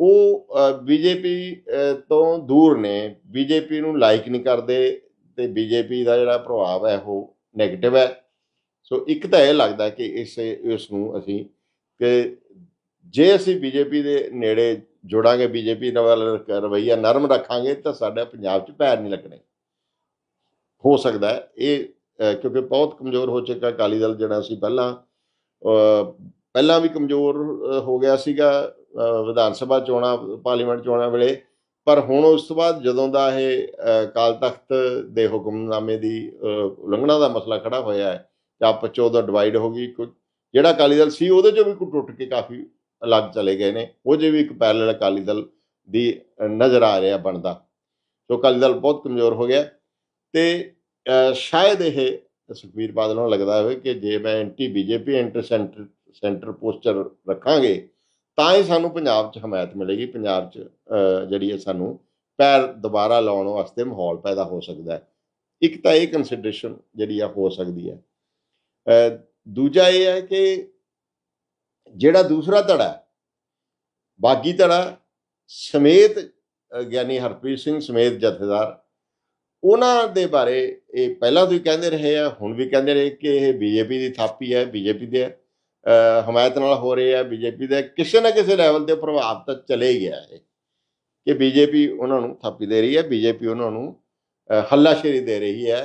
ਉਹ ਬੀਜੇਪੀ ਤੋਂ ਦੂਰ ਨੇ ਬੀਜੇਪੀ ਨੂੰ ਲਾਈਕ ਨਹੀਂ ਕਰਦੇ ਤੇ ਬੀਜੇਪੀ ਦਾ ਜਿਹੜਾ ਪ੍ਰਭਾਵ ਹੈ, ਉਹ 네ਗੇਟਿਵ ਹੈ। ਸੋ ਇੱਕ ਤਾਂ ਇਹ ਲੱਗਦਾ ਕਿ ਇਸ ਇਸ ਨੂੰ ਅਸੀਂ ਕਿ ਜੇ ਅਸੀਂ ਬੀਜੇਪੀ ਦੇ ਨੇੜੇ ਜੁੜਾਂਗੇ ਬੀਜੇਪੀ ਨਾਲ ਰਵਈਆ ਨਰਮ ਰੱਖਾਂਗੇ ਤਾਂ ਸਾਡਾ ਪੰਜਾਬ 'ਚ ਪੈਰ ਨਹੀਂ ਲੱਗਣੇ। ਹੋ ਸਕਦਾ ਇਹ ਕਿਉਂਕਿ ਬਹੁਤ ਕਮਜ਼ੋਰ ਹੋ ਚੁੱਕਾ ਅਕਾਲੀ ਦਲ ਜਿਹੜਾ ਸੀ ਪਹਿਲਾਂ। ਪਹਿਲਾਂ ਵੀ ਕਮਜ਼ੋਰ ਹੋ ਗਿਆ ਸੀਗਾ ਵਿਧਾਨ ਸਭਾ ਚੋਣਾਂ ਪਾਰਲੀਮੈਂਟ ਚੋਣਾਂ ਵੇਲੇ। ਪਰ ਹੁਣ ਉਸ ਤੋਂ ਬਾਅਦ ਜਦੋਂ ਦਾ ਇਹ ਅ, ਅਕਾਲ ਤਖਤ ਦੇ ਹੁਕਮਨਾਮੇ ਦੀ ਉਲੰਘਣਾ ਦਾ ਮਸਲਾ ਖੜਾ ਹੋਇਆ ਹੈ ਜਾਂ ਆਪਸ 'ਚ ਉਹਦਾ ਡਿਵਾਈਡ ਹੋ ਗਈ ਕੁਝ ਜਿਹੜਾ ਅਕਾਲੀ ਦਲ ਸੀ ਉਹਦੇ ਚੋਂ ਵੀ ਕੁਝ ਟੁੱਟ ਕੇ ਕਾਫੀ ਅਲੱਗ ਚਲੇ ਗਏ ਨੇ, ਉਹ ਜੇ ਵੀ ਇੱਕ ਪੈਰਲਲ ਅਕਾਲੀ ਦਲ ਦੀ ਨਜ਼ਰ ਆ ਰਿਹਾ ਬਣਦਾ। ਸੋ ਅਕਾਲੀ ਦਲ ਬਹੁਤ ਕਮਜ਼ੋਰ ਹੋ ਗਿਆ ਤੇ ਸ਼ਾਇਦ ਇਹ ਸੁਖਬੀਰ ਬਾਦਲ ਨੂੰ ਲੱਗਦਾ ਹੋਵੇ ਕਿ ਜੇ ਮੈਂ anti BJP, enter centre centre posture ਰੱਖਾਂਗੇ, ਤਾਂ ਹੀ ਸਾਨੂੰ ਪੰਜਾਬ 'ਚ ਹਮਾਇਤ ਮਿਲੇਗੀ, ਪੰਜਾਬ 'ਚ ਜਿਹੜੀ ਹੈ ਸਾਨੂੰ ਪੈਰ ਦੁਬਾਰਾ ਲਾਉਣ ਵਾਸਤੇ ਮਾਹੌਲ ਪੈਦਾ ਹੋ ਸਕਦਾ ਹੈ। ਇੱਕ ਤਾਂ ਇਹ ਕੰਸੀਡਰੇਸ਼ਨ ਜਿਹੜੀ ਆ ਹੋ ਸਕਦੀ ਹੈ। ਦੂਜਾ ਇਹ ਹੈ ਕਿ ਜਿਹੜਾ ਦੂਸਰਾ ਧੜਾ ਬਾਗੀ ਧੜਾ ਸਮੇਤ ਗਿਆਨੀ ਹਰਪ੍ਰੀਤ ਸਿੰਘ ਸਮੇਤ ਜਥੇਦਾਰ, ਉਹਨਾਂ ਦੇ ਬਾਰੇ ਇਹ ਪਹਿਲਾਂ ਤੋਂ ਹੀ ਕਹਿੰਦੇ ਰਹੇ ਆ, ਹੁਣ ਵੀ ਕਹਿੰਦੇ ਰਹੇ ਕਿ ਇਹ ਬੀਜੇਪੀ ਦੀ ਥਾਪੀ ਹੈ, ਬੀਜੇਪੀ ਦੇ ਹਮਾਇਤ ਨਾਲ ਹੋ ਰਹੇ ਆ, ਬੀਜੇਪੀ ਦੇ ਕਿਸੇ ਨਾ ਕਿਸੇ ਲੈਵਲ ਤੇ ਪ੍ਰਭਾਵ ਤਾਂ ਚਲੇ ਹੀ ਗਿਆ ਹੈ ਕਿ ਬੀਜੇਪੀ ਉਹਨਾਂ ਨੂੰ ਥਾਪੀ ਦੇ ਰਹੀ ਹੈ, ਬੀਜੇਪੀ ਉਹਨਾਂ ਨੂੰ ਹੱਲਾਸ਼ੇਰੀ ਦੇ ਰਹੀ ਹੈ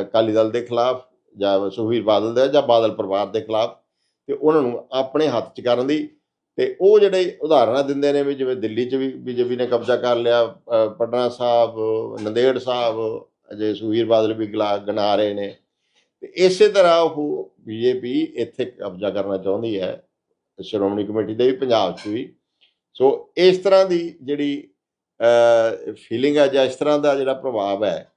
ਅਕਾਲੀ ਦਲ ਦੇ ਖਿਲਾਫ ਜਾਂ ਸੁਖਬੀਰ ਬਾਦਲ ਦੇ ਜਾਂ ਬਾਦਲ ਪਰਿਵਾਰ ਦੇ ਖਿਲਾਫ, ਤੇ ਉਹਨਾਂ ਨੂੰ ਆਪਣੇ ਹੱਥ 'ਚ ਕਰਨ ਦੀ, ਤੇ ਉਹ ਜਿਹੜੇ ਉਦਾਹਰਨਾਂ ਦਿੰਦੇ ਨੇ ਵੀ ਜਿਵੇਂ ਦਿੱਲੀ 'ਚ ਵੀ ਬੀਜੇਪੀ ਨੇ ਕਬਜ਼ਾ ਕਰ ਲਿਆ ਪਟਨਾ ਸਾਹਿਬ, ਨੰਦੇੜ ਸਾਹਿਬ, ਅਜੇ ਸੁਖਬੀਰ ਬਾਦਲ ਵੀ ਗਲਾ ਗਨਾ ਰਹੇ ਨੇ, ਤੇ ਇਸੇ ਤਰ੍ਹਾਂ ਉਹ ਬੀਜੇਪੀ ਇੱਥੇ ਕਬਜ਼ਾ ਕਰਨਾ ਚਾਹੁੰਦੀ ਹੈ, ਸ਼੍ਰੋਮਣੀ ਕਮੇਟੀ ਦੇ ਵੀ, ਪੰਜਾਬ 'ਚ ਵੀ। ਸੋ ਇਸ ਤਰ੍ਹਾਂ ਦੀ ਜਿਹੜੀ ਫੀਲਿੰਗ ਹੈ ਜਾਂ ਇਸ ਤਰ੍ਹਾਂ ਦਾ ਜਿਹੜਾ ਪ੍ਰਭਾਵ ਹੈ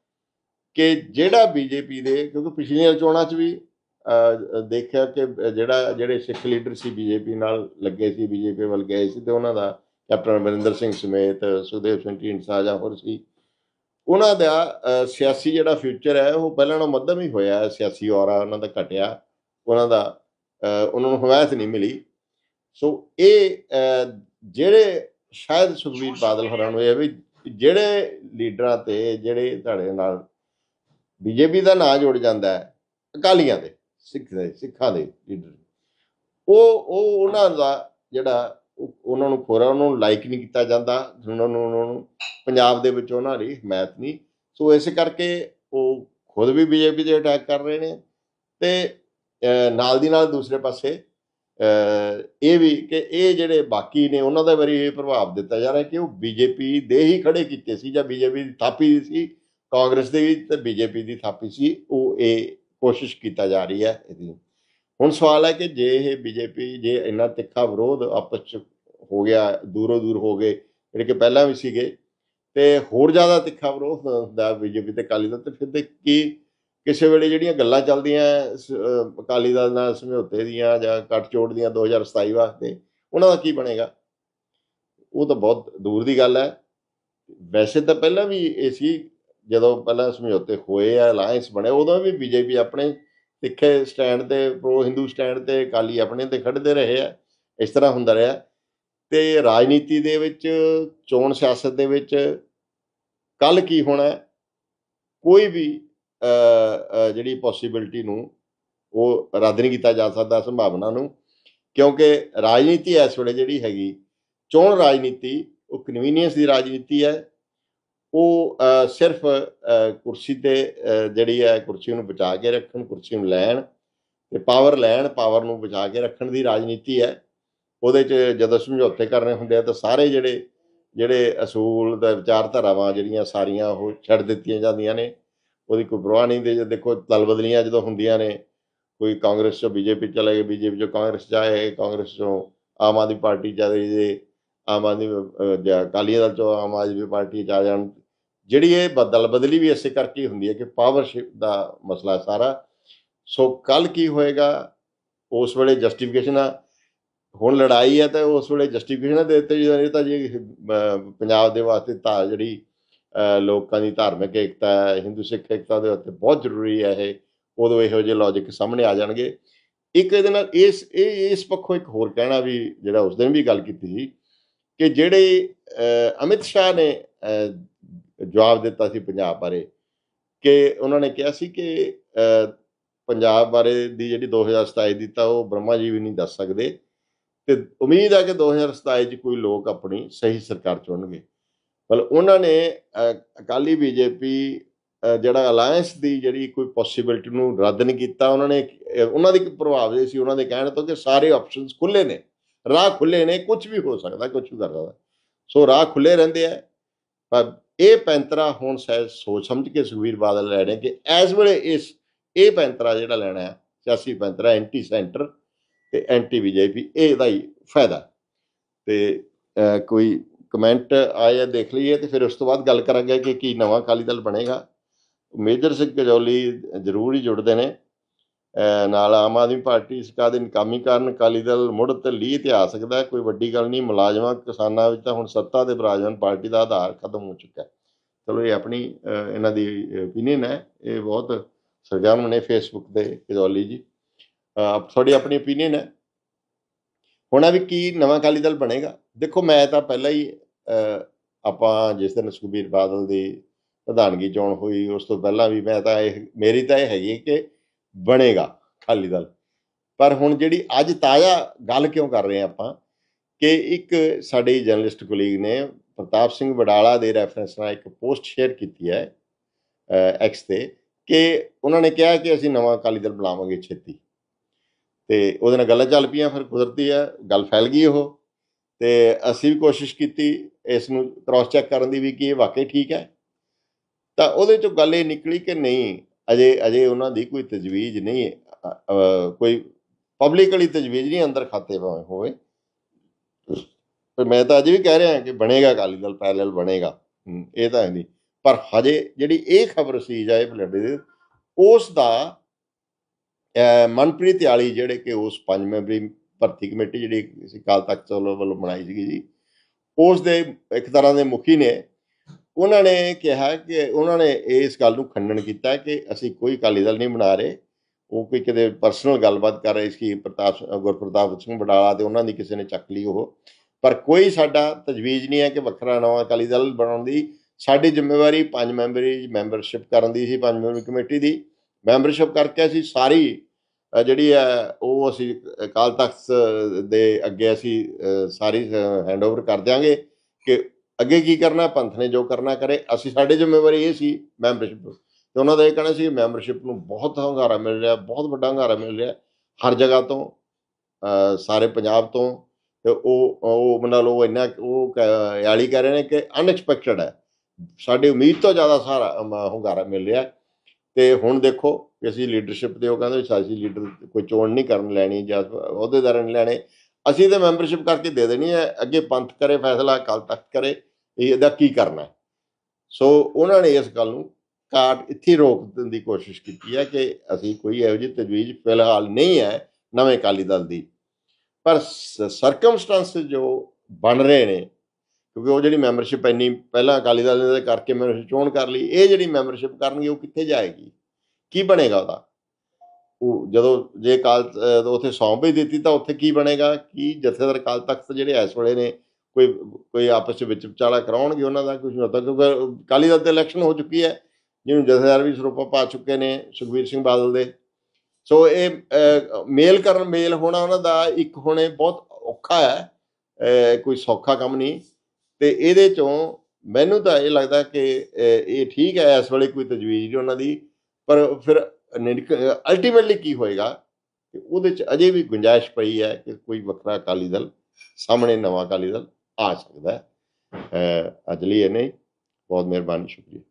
ਕਿ ਜਿਹੜਾ ਬੀਜੇਪੀ ਦੇ, ਕਿਉਂਕਿ ਪਿਛਲੀਆਂ ਚੋਣਾਂ 'ਚ ਵੀ ਦੇਖਿਆ ਕਿ ਜਿਹੜਾ, ਜਿਹੜੇ ਸਿੱਖ ਲੀਡਰ ਸੀ ਬੀਜੇਪੀ ਨਾਲ ਲੱਗੇ ਸੀ ਬੀਜੇਪੀ ਵੱਲ ਗਏ ਸੀ, ਤੇ ਉਹਨਾਂ ਦਾ ਕੈਪਟਨ ਅਮਰਿੰਦਰ ਸਿੰਘ ਸਮੇਤ ਸੁਖਦੇਵ ਸਿੰਘ ਢੀਂਡਸਾ ਜਾਂ ਹੋਰ ਸੀ, ਉਹਨਾਂ ਦਾ ਸਿਆਸੀ ਜਿਹੜਾ ਫਿਊਚਰ ਹੈ, ਉਹ ਪਹਿਲਾਂ ਨਾਲੋਂ ਮੱਧਮ ਹੀ ਹੋਇਆ ਸਿਆਸੀ ਔਰਾ ਉਹਨਾਂ ਦਾ ਘਟਿਆ, ਉਹਨਾਂ ਦਾ ਉਹਨਾਂ ਨੂੰ ਹਮਾਇਤ ਨਹੀਂ ਮਿਲੀ, ਸੋ ਇਹ ਜਿਹੜੇ ਸ਼ਾਇਦ ਸੁਖਬੀਰ ਬਾਦਲ ਹੋਰਾਂ ਨੂੰ ਇਹ ਵੀ, ਜਿਹੜੇ ਲੀਡਰਾਂ ਤੇ, ਜਿਹੜੇ ਤੁਹਾਡੇ ਨਾਲ ਬੀਜੇਪੀ ਦਾ ਨਾਂ ਜੁੜ ਜਾਂਦਾ ਹੈ, ਅਕਾਲੀਆਂ ਦੇ, ਸਿੱਖ ਦੇ, ਸਿੱਖਾਂ ਦੇ ਲੀਡਰ ਉਹ ਉਹ ਉਹਨਾਂ ਦਾ ਜਿਹੜਾ ਉਹ- ਉਹਨਾਂ ਨੂੰ ਖੋਰਾ, ਉਹਨਾਂ ਨੂੰ ਲਾਈਕ ਨਹੀਂ ਕੀਤਾ ਜਾਂਦਾ, ਉਹਨਾਂ ਨੂੰ ਉਹਨਾਂ ਨੂੰ ਪੰਜਾਬ ਦੇ ਵਿੱਚ ਉਹਨਾਂ ਦੀ ਹਮਾਇਤ ਨਹੀਂ। ਸੋ ਇਸੇ ਕਰਕੇ ਉਹ ਖੁਦ ਵੀ ਬੀਜੇਪੀ ਤੇ ਅਟੈਕ ਕਰ ਰਹੇ ਨੇ ਤੇ ਨਾਲ ਦੀ ਨਾਲ ਦੂਸਰੇ ਪਾਸੇ ਇਹ ਵੀ ਕਿ ਇਹ ਜਿਹੜੇ ਬਾਕੀ ਨੇ, ਉਹਨਾਂ ਦਾ ਵਾਰੀ ਇਹ ਪ੍ਰਭਾਵ ਦਿੱਤਾ ਜਾ ਰਿਹਾ ਕਿ ਉਹ ਬੀਜੇਪੀ ਦੇ ਹੀ ਖੜੇ ਕੀਤੇ ਸੀ ਜਾਂ ਬੀਜੇਪੀ ਦੀ ਥਾਪੀ ਸੀ। ਕਾਂਗਰਸ ਦੇ ਵੀ ਤੇ ਬੀਜੇਪੀ ਦੀ ਥਾਪੀ ਸੀ, ਉਹ ਇਹ ਕੋਸ਼ਿਸ਼ ਕੀਤਾ ਜਾ ਰਹੀ ਹੈ ਇਹਦੀ। ਹੁਣ ਸਵਾਲ ਹੈ ਕਿ ਜੇ ਇਹ ਬੀਜੇਪੀ, ਜੇ ਇੰਨਾ ਤਿੱਖਾ ਵਿਰੋਧ ਆਪਸ ਚ ਹੋ ਗਿਆ, ਦੂਰੋਂ ਦੂਰ ਹੋ ਗਏ, ਜਿਹੜੇ ਕਿ ਪਹਿਲਾਂ ਵੀ ਸੀਗੇ, ਤੇ ਹੋਰ ਜ਼ਿਆਦਾ ਤਿੱਖਾ ਵਿਰੋਧ ਹੁੰਦਾ ਬੀਜੇਪੀ ਤੇ ਅਕਾਲੀ ਦਲ, ਤੇ ਫਿਰ ਤੇ ਕੀ ਕਿਸੇ ਵੇਲੇ ਜਿਹੜੀਆਂ ਗੱਲਾਂ ਚੱਲਦੀਆਂ, ਸ- ਅਕਾਲੀ ਦਲ ਨਾਲ ਸਮਝੌਤੇ ਦੀਆਂ ਜਾਂ ਕੱਟਚੋੜ ਦੀਆਂ 2027 ਵਾਸਤੇ, ਉਹਨਾਂ ਦਾ ਕੀ ਬਣੇਗਾ? ਉਹ ਤਾਂ ਬਹੁਤ ਦੂਰ ਦੀ ਗੱਲ ਹੈ। ਵੈਸੇ ਤਾਂ ਪਹਿਲਾਂ ਵੀ ਇਹ ਸੀ ਜਦੋਂ ਪਹਿਲਾਂ ਸਮਝੌਤੇ ਹੋਏ ਆ ਅਲਾਈਅੰਸ ਬਣੇ ਉਦੋਂ ਵੀ ਬੀਜੇਪੀ ਆਪਣੇ ਤਿੱਖੇ ਸਟੈਂਡ ਤੇ ਪ੍ਰੋ ਹਿੰਦੂ ਸਟੈਂਡ ਤੇ, ਅਕਾਲੀ ਆਪਣੇ ਤੇ ਖੜਦੇ ਰਹੇ ਆ, ਇਸ ਤਰ੍ਹਾਂ ਹੁੰਦਾ ਰਿਹਾ। ਤੇ ਰਾਜਨੀਤੀ ਦੇ ਵਿੱਚ, ਚੋਣ ਸਿਆਸਤ ਦੇ ਵਿੱਚ ਕੱਲ ਕੀ ਹੋਣਾ ਕੋਈ ਵੀ ਜਿਹੜੀ ਪੋਸਿਬਿਲਿਟੀ ਨੂੰ ਉਹ ਰੱਦ ਨਹੀਂ ਕੀਤਾ ਜਾ ਸਕਦਾ, ਸੰਭਾਵਨਾ ਨੂੰ, ਕਿਉਂਕਿ ਰਾਜਨੀਤੀ ਇਸ ਵੇਲੇ ਜਿਹੜੀ ਹੈਗੀ, ਚੋਣ ਰਾਜਨੀਤੀ, ਉਹ ਕਨਵੀਨੀਅੰਸ ਦੀ ਰਾਜਨੀਤੀ ਹੈ ਉਹ ਸਿਰਫ ਕੁਰਸੀ ਤੇ ਜਿਹੜੀ ਹੈ ਕੁਰਸੀ ਨੂੰ ਬਚਾ ਕੇ ਰੱਖਣ ਕੁਰਸੀ ਨੂੰ ਲੈਣ ਤੇ ਪਾਵਰ ਲੈਣ ਪਾਵਰ ਨੂੰ ਬਚਾ ਕੇ ਰੱਖਣ ਦੀ ਰਾਜਨੀਤੀ ਹੈ। ਉਹਦੇ 'ਚ ਜਦੋਂ ਸਮਝੌਤੇ ਕਰਨੇ ਹੁੰਦੇ ਆ ਤਾਂ ਸਾਰੇ ਜਿਹੜੇ ਜਿਹੜੇ ਅਸੂਲ ਦਾ ਵਿਚਾਰਧਾਰਾਵਾਂ ਜਿਹੜੀਆਂ ਸਾਰੀਆਂ ਉਹ ਛੱਡ ਦਿੱਤੀਆਂ ਜਾਂਦੀਆਂ ਨੇ। ਉਹਦੀ ਕੋਈ ਪਰਵਾਹ ਨਹੀਂ ਦੇ ਜੇ ਦੇਖੋ ਤਲ ਬਦਲੀਆਂ ਜਦੋਂ ਹੁੰਦੀਆਂ ਨੇ ਕੋਈ ਕਾਂਗਰਸ ਚੋਂ ਬੀਜੇਪੀ ਚਲੇ ਗਏ ਬੀਜੇਪੀ ਚੋਂ ਕਾਂਗਰਸ ਚ ਆਏ ਕਾਂਗਰਸ ਚੋਂ ਆਮ ਆਦਮੀ ਪਾਰਟੀ ਚਲੇ ਜੇ ਆਮ ਆਦਮੀ ਅਹ, ਅਕਾਲੀ ਦਲ ਚੋਂ ਆਮ ਆਦਮੀ ਪਾਰਟੀ ਚ ਆ ਜਾਣ ਜਿਹੜੀ ਇਹ ਬਦਲ ਬਦਲੀ ਵੀ ਇਸੇ ਕਰਕੇ ਹੁੰਦੀ ਹੈ ਕਿ ਪਾਵਰਸ਼ਿਪ ਦਾ ਮਸਲਾ ਸਾਰਾ। ਸੋ ਕੱਲ ਕੀ ਹੋਏਗਾ? ਉਸ ਵੇਲੇ ਜਸਟੀਫਿਕੇਸ਼ਨ ਆ। ਹੁਣ ਲੜਾਈ ਹੈ ਤਾਂ ਉਸ ਵੇਲੇ ਜਸਟੀਫਿਕੇਸ਼ਨ ਦੇ ਦਿੱਤੇ ਜਦੋਂ ਇਹ ਤਾਂ ਜੀ ਪੰਜਾਬ ਦੇ ਵਾਸਤੇ ਤਾਂ ਜਿਹੜੀ ਲੋਕਾਂ ਦੀ ਧਾਰਮਿਕ ਏਕਤਾ ਹੈ, ਹਿੰਦੂ ਸਿੱਖ ਏਕਤਾ ਦੇ ਉੱਤੇ ਬਹੁਤ ਜ਼ਰੂਰੀ ਹੈ ਇਹ। ਉਦੋਂ ਇਹੋ ਜਿਹੇ ਲੌਜੀਕ ਸਾਹਮਣੇ ਆ ਜਾਣਗੇ। ਇੱਕ ਇਹਦੇ ਨਾਲ ਇਸ, ਇਹ, ਇਸ ਪੱਖੋਂ ਇੱਕ ਹੋਰ ਕਹਿਣਾ ਵੀ ਜਿਹੜਾ ਉਸ ਦਿਨ ਵੀ ਗੱਲ ਕੀਤੀ ਸੀ ਕਿ ਜਿਹੜੇ ਅਮਿਤ ਸ਼ਾਹ ਨੇ ਜਵਾਬ ਦਿੱਤਾ ਸੀ ਪੰਜਾਬ ਬਾਰੇ ਕਿ ਉਹਨਾਂ ਨੇ ਕਿਹਾ ਸੀ ਕਿ ਪੰਜਾਬ ਬਾਰੇ ਦੀ ਜਿਹੜੀ 2027 ਦੀ ਤਾਂ ਉਹ ਬ੍ਰਹਮਾ ਜੀ ਵੀ ਨਹੀਂ ਦੱਸ ਸਕਦੇ ਤੇ ਉਮੀਦ ਹੈ ਕਿ 2027 ਚ ਕੋਈ ਲੋਕ ਆਪਣੀ ਸਹੀ ਸਰਕਾਰ ਚੁਣਨਗੇ। ਪਰ ਉਹਨਾਂ ਨੇ ਅਹ, ਅਕਾਲੀ ਬੀਜੇਪੀ ਜਿਹੜਾ ਅਲਾਈਅੰਸ ਦੀ ਜਿਹੜੀ ਕੋਈ ਪੋਸਿਬਿਲਿਟੀ ਨੂੰ ਰੱਦ ਨਹੀਂ ਕੀਤਾ ਉਹਨਾਂ ਨੇ ਉਹਨਾਂ ਦੀ ਇੱਕ ਪ੍ਰਭਾਵ ਇਹ ਸੀ ਉਹਨਾਂ ਦੇ ਕਹਿਣ ਤੋਂ ਕਿ ਸਾਰੇ ਆਪਸ਼ਨਸ ਖੁੱਲੇ ਨੇ ਰਾਹ ਖੁੱਲੇ ਨੇ ਕੁਝ ਵੀ ਹੋ ਸਕਦਾ ਕੁਝ ਵੀ ਕਰ ਸਕਦਾ। ਸੋ ਰਾਹ ਖੁੱਲੇ ਰਹਿੰਦੇ ਆ ਪਰ ਇਹ ਪੈਂਤਰਾ ਹੁਣ ਸ਼ਾਇਦ ਸੋਚ ਸਮਝ ਕੇ ਸੁਖਬੀਰ ਬਾਦਲ ਲੈ ਰਹੇ ਕਿ ਇਸ ਵੇਲੇ ਇਸ, ਇਹ ਪੈਂਤਰਾ ਜਿਹੜਾ ਲੈਣਾ ਹੈ, ਸਿਆਸੀ ਪੈਂਤਰਾ, ਐਂਟੀ ਸੈਂਟਰ ਤੇ ਐਂਟੀ ਬੀਜੇਪੀ, ਇਹਦਾ ਹੀ ਫਾਇਦਾ। ਤੇ ਕੋਈ ਕਮੈਂਟ ਆਇਆ ਦੇਖ ਲਈਏ ਤੇ ਫਿਰ ਉਸ ਤੋਂ ਬਾਅਦ ਗੱਲ ਕਰਾਂਗੇ ਕਿ ਕੀ ਨਵਾਂ ਅਕਾਲੀ ਦਲ ਬਣੇਗਾ। ਮੇਜਰ ਸਿੰਘ ਕਜੌਲੀ ਜ਼ਰੂਰ ਹੀ ਜੁੜਦੇ ਨੇ। ਨਾਲ ਆਮ ਆਦਮੀ ਪਾਰਟੀ ਸਰਕਾਰ ਦੇ ਨਕਾਮੀ ਕਾਰਨ ਅਕਾਲੀ ਦਲ ਮੁੜ ਤੇ ਲੀ ਤੇ ਆ ਸਕਦਾ ਕੋਈ ਵੱਡੀ ਗੱਲ ਨਹੀਂ, ਮੁਲਾਜ਼ਮਾਂ, ਕਿਸਾਨਾਂ ਵਿੱਚ ਤਾਂ ਹੁਣ ਸੱਤਾ ਦੇ ਬਰਾਜਮਾਨ ਪਾਰਟੀ ਦਾ ਆਧਾਰ ਖਤਮ ਹੋ ਚੁੱਕਾ ਚਲੋ ਇਹ ਆਪਣੀ ਇਹਨਾਂ ਦੀ ਓਪੀਨੀਅਨ ਹੈ, ਇਹ ਬਹੁਤ ਸਰਗਰਮ ਨੇ ਫੇਸਬੁੱਕ ਤੇ ਕਜੌਲੀ ਜੀ। ਤੁਹਾਡੀ ਆਪਣੀ ਓਪੀਨੀਅਨ ਹੈ। ਹੁਣ ਆ ਵੀ ਕੀ ਨਵਾਂ ਅਕਾਲੀ ਦਲ ਬਣੇਗਾ? ਦੇਖੋ, ਮੈਂ ਤਾਂ ਪਹਿਲਾਂ ਹੀ ਆਪਾਂ ਜਿਸ ਦਿਨ ਸੁਖਬੀਰ ਬਾਦਲ ਦੀ ਪ੍ਰਧਾਨਗੀ ਚੋਣ ਹੋਈ, ਉਸ ਤੋਂ ਪਹਿਲਾਂ ਵੀ ਮੈਂ ਤਾਂ ਇਹ, ਮੇਰੀ ਤਾਂ ਇਹ ਹੈਗੀ ਕਿ ਬਣੇਗਾ ਅਕਾਲੀ ਦਲ। ਪਰ ਹੁਣ ਜਿਹੜੀ ਅੱਜ ਤਾਜ਼ਾ ਗੱਲ ਕਿਉਂ ਕਰ ਰਹੇ ਹਾਂ ਆਪਾਂ ਕਿ ਇੱਕ ਸਾਡੇ ਜਰਨਲਿਸਟ ਕੋਲੀਗ ਨੇ ਪ੍ਰਤਾਪ ਸਿੰਘ ਵਡਾਲਾ ਦੇ ਰੈਫਰੈਂਸ ਨਾਲ ਇੱਕ ਪੋਸਟ ਸ਼ੇਅਰ ਕੀਤੀ ਹੈ ਐਕਸ ਤੇ ਕਿ ਉਹਨਾਂ ਨੇ ਕਿਹਾ ਕਿ ਅਸੀਂ ਨਵਾਂ ਅਕਾਲੀ ਦਲ ਬਣਾਵਾਂਗੇ ਛੇਤੀ। ਤੇ ਉਹਦੇ ਨਾਲ ਗੱਲਾਂ ਚੱਲ ਪਈਆਂ, ਫਿਰ ਕੁਦਰਤੀ ਹੈ, ਗੱਲ ਫੈਲ ਗਈ ਉਹ। ਤੇ ਅਸੀਂ ਵੀ ਕੋਸ਼ਿਸ਼ ਕੀਤੀ ਇਸ ਨੂੰ ਕ੍ਰਾਸ ਚੈੱਕ ਕਰਨ ਦੀ ਵੀ ਕਿ ਇਹ ਵਾਕਈ ਠੀਕ ਹੈ। ਤਾਂ ਉਹਦੇ ਚੋਂ ਗੱਲ ਇਹ ਨਿਕਲੀ ਕਿ ਨਹੀਂ ਅਜੇ ਅਜੇ ਉਹਨਾਂ ਦੀ ਕੋਈ ਤਜਵੀਜ਼ ਨਹੀਂ ਹੈ। ਅ- ਅ, ਕੋਈ ਪਬਲਿਕਲੀ ਤਜਵੀਜ਼ ਨਹੀਂ ਅੰਦਰ ਖਾਤੇ ਭਾਵੇਂ ਹੋਵੇ। ਪਰ ਮੈਂ ਤਾਂ ਅਜੇ ਵੀ ਕਹਿ ਰਿਹਾ ਕਿ ਬਣੇਗਾ ਅਕਾਲੀ ਦਲ ਪੈਰਲਲ ਬਣੇਗਾ। ਇਹ ਤਾਂ ਨਹੀਂ। ਪਰ ਹਜੇ ਜਿਹੜੀ ਇਹ ਖਬਰ ਸੀ ਜਾਏ ਪਲੇਟੇ ਦੇ ਉਸ ਦਾ ਮਨਪ੍ਰੀਤ ਵਾਲੀ ਜਿਹੜੇ ਕਿ ਉਸ ਪੰਜ ਮੈਂਬਰੀ ਭਰਤੀ ਕਮੇਟੀ ਜਿਹੜੀ ਸੀ ਕਾਲ ਤਖਤ ਵੱਲੋਂ ਵੱਲੋਂ ਬਣਾਈ ਸੀਗੀ ਜੀ ਉਸ ਦੇ ਇੱਕ ਤਰ੍ਹਾਂ ਦੇ ਮੁਖੀ ਨੇ। ਉਹਨਾਂ ਨੇ ਕਿਹਾ ਕਿ ਉਹਨਾਂ ਨੇ ਇਸ ਗੱਲ ਨੂੰ ਖੰਡਨ ਕੀਤਾ ਕਿ ਅਸੀਂ ਕੋਈ ਅਕਾਲੀ ਦਲ ਨਹੀਂ ਬਣਾ ਰਹੇ। ਉਹ ਕੋਈ ਕਿਤੇ ਪਰਸਨਲ ਗੱਲਬਾਤ ਕਰ ਰਹੇ ਸੀ ਪ੍ਰਤਾਪ ਗੁਰਪ੍ਰਤਾਪ ਸਿੰਘ ਬਡਾਲਾ ਤੇ ਉਹਨਾਂ ਦੀ ਕਿਸੇ ਨੇ ਚੱਕ ਲਈ ਉਹ। ਪਰ ਕੋਈ ਸਾਡਾ ਤਜਵੀਜ਼ ਨਹੀਂ ਹੈ ਕਿ ਵੱਖਰਾ ਨਵਾਂ ਅਕਾਲੀ ਦਲ ਬਣਾਉਣ ਦੀ। ਸਾਡੀ ਜ਼ਿੰਮੇਵਾਰੀ ਪੰਜ ਮੈਂਬਰੀ ਮੈਂਬਰਸ਼ਿਪ ਕਰਨ ਦੀ ਸੀ ਪੰਜ ਮੈਂਬਰੀ ਕਮੇਟੀ ਦੀ। ਮੈਂਬਰਸ਼ਿਪ ਕਰਕੇ ਅਸੀਂ ਸਾਰੀ ਜਿਹੜੀ ਹੈ ਉਹ ਅਸੀਂ ਅਕਾਲ ਤਖਤ ਦੇ ਅੱਗੇ ਅਸੀਂ ਅ, ਸਾਰੀ ਹੈਂਡਓਵਰ ਕਰ ਦਿਆਂਗੇ ਕਿ ਅੱਗੇ ਕੀ ਕਰਨਾ ਪੰਥ ਨੇ ਜੋ ਕਰਨਾ ਕਰੇ। ਅਸੀਂ ਸਾਡੀ ਜ਼ਿੰਮੇਵਾਰੀ ਇਹ ਸੀ ਮੈਂਬਰਸ਼ਿਪ ਤੇ ਉਹਨਾਂ ਦਾ ਇਹ ਕਹਿਣਾ ਸੀ ਮੈਂਬਰਸ਼ਿਪ ਨੂੰ ਬਹੁਤ ਹੰਗਾਰਾ ਮਿਲ ਰਿਹਾ ਬਹੁਤ ਵੱਡਾ ਹੰਗਾਰਾ ਮਿਲ ਰਿਹਾ। ਹਰ ਜਗ੍ਹਾ ਤੋਂ ਸਾਰੇ ਪੰਜਾਬ ਤੋਂ। ਤੇ ਉਹ ਉਹ ਮਤਲਬ ਲਓ ਇੰਨਾ ਉਹ ਕ- ਯਾਲੀ ਕਹਿ ਰਹੇ ਨੇ ਕਿ ਅਨਐਕਸਪੈਕਟਡ ਹੈ। ਸਾਡੀ ਉਮੀਦ ਤੋਂ ਜ਼ਿਆਦਾ ਸਾਰਾ ਅਮ, ਹੁੰਗਾਰਾ ਮਿਲ ਰਿਹਾ। ਤੇ ਹੁਣ ਦੇਖੋ ਕਿ ਅਸੀਂ ਲੀਡਰਸ਼ਿਪ ਦੇ ਉਹ ਕਹਿੰਦੇ ਵੀ ਲੀਡਰ ਕੋਈ ਚੋਣ ਨਹੀਂ ਕਰਨ ਲੈਣੀ ਜਾਂ ਅਹੁਦੇਦਾਰ ਨਹੀਂ ਲੈਣੇ। ਅਸੀਂ ਤਾਂ ਮੈਂਬਰਸ਼ਿਪ ਕਰਕੇ ਦੇ ਦੇਣੀ ਹੈ, ਅੱਗੇ ਪੰਥ ਕਰੇ, ਫੈਸਲਾ ਕੱਲ ਤੱਕ ਕਰੇ ਇਹਦਾ ਕੀ ਕਰਨਾ ਸੋ ਉਹਨਾਂ ਨੇ ਇਸ ਗੱਲ ਨੂੰ ਕਾਟ ਇੱਥੇ ਹੀ ਰੋਕ ਦੇਣ ਦੀ ਕੋਸ਼ਿਸ਼ ਕੀਤੀ ਹੈ ਕਿ ਅਸੀਂ ਕੋਈ ਇਹੋ ਜਿਹੀ ਤਜਵੀਜ਼ ਫਿਲਹਾਲ ਨਹੀਂ ਹੈ ਨਵੇਂ ਅਕਾਲੀ ਦਲ ਦੀ। ਪਰ ਸਰਕਮਸਟੈਂਸ ਜੋ ਬਣ ਰਹੇ ਨੇ, ਕਿਉਂਕਿ ਉਹ ਜਿਹੜੀ ਮੈਂਬਰਸ਼ਿਪ ਇੰਨੀ ਪਹਿਲਾਂ ਅਕਾਲੀ ਦਲ ਨੇ ਕਰਕੇ ਮੈਂਬਰਸ਼ਿਪ ਚੋਣ ਕਰ ਲਈ, ਇਹ ਜਿਹੜੀ ਮੈਂਬਰਸ਼ਿਪ ਕਰਨਗੇ ਉਹ ਕਿੱਥੇ ਜਾਏਗੀ? ਕੀ ਬਣੇਗਾ ਉਹਦਾ? ਉਹ ਜਦੋਂ ਜੇ ਕਾਲ ਅਹ ਉੱਥੇ ਸੌਂਪ ਹੀ ਦਿੱਤੀ ਤਾਂ ਉੱਥੇ ਕੀ ਬਣੇਗਾ? ਕੀ ਜਥੇਦਾਰ ਕਾਲ ਤਖਤ ਜਿਹੜੇ ਇਸ ਵੇਲੇ ਨੇ, ਕੋਈ ਕੋਈ ਆਪਸ ਵਿੱਚ ਵਿਚਾਲਾ ਕਰਾਉਣਗੇ ਉਹਨਾਂ ਦਾ ਕੁਝ ਨਹੀਂ ਹੁੰਦਾ ਕਿਉਂਕਿ ਅਕਾਲੀ ਦਲ ਤੇ ਇਲੈਕਸ਼ਨ ਹੋ ਚੁੱਕੀ ਹੈ, ਜਿਹਨੂੰ ਜਥੇਦਾਰ ਵੀ ਸਰੂਪਾ ਪਾ ਚੁੱਕੇ ਨੇ ਸੁਖਬੀਰ ਸਿੰਘ ਬਾਦਲ ਦੇ। ਸੋ ਇਹ ਮੇਲ ਕਰਨ ਮੇਲ ਹੋਣਾ ਉਹਨਾਂ ਦਾ ਇੱਕ ਹੋਣੇ ਬਹੁਤ ਔਖਾ ਹੈ ਕੋਈ ਸੌਖਾ ਕੰਮ ਨਹੀਂ। ਤੇ ਇਹਦੇ ਚੋਂ ਮੈਨੂੰ ਤਾਂ ਇਹ ਲੱਗਦਾ ਕਿ ਇਹ ਠੀਕ ਹੈ, ਇਸ ਵੇਲੇ ਕੋਈ ਤਜਵੀਜ਼ ਨਹੀਂ ਉਹਨਾਂ ਦੀ। ਪਰ ਫਿਰ ਅਲਟੀਮੇਟਲੀ ਕੀ ਹੋਏਗਾ ਕਿ ਉਹਦੇ ਚ ਅਜੇ ਵੀ ਗੁੰਜਾਇਸ਼ ਪਈ ਹੈ ਕਿ ਕੋਈ ਵੱਖਰਾ ਅਕਾਲੀ ਦਲ ਸਾਹਮਣੇ ਨਵਾਂ ਅਕਾਲੀ ਦਲ ਆ ਸਕਦਾ ਹੈ। ਅੱਜ ਲਈ ਇਹ ਨਹੀਂ ਬਹੁਤ ਮਿਹਰਬਾਨੀ, ਸ਼ੁਕਰੀਆ।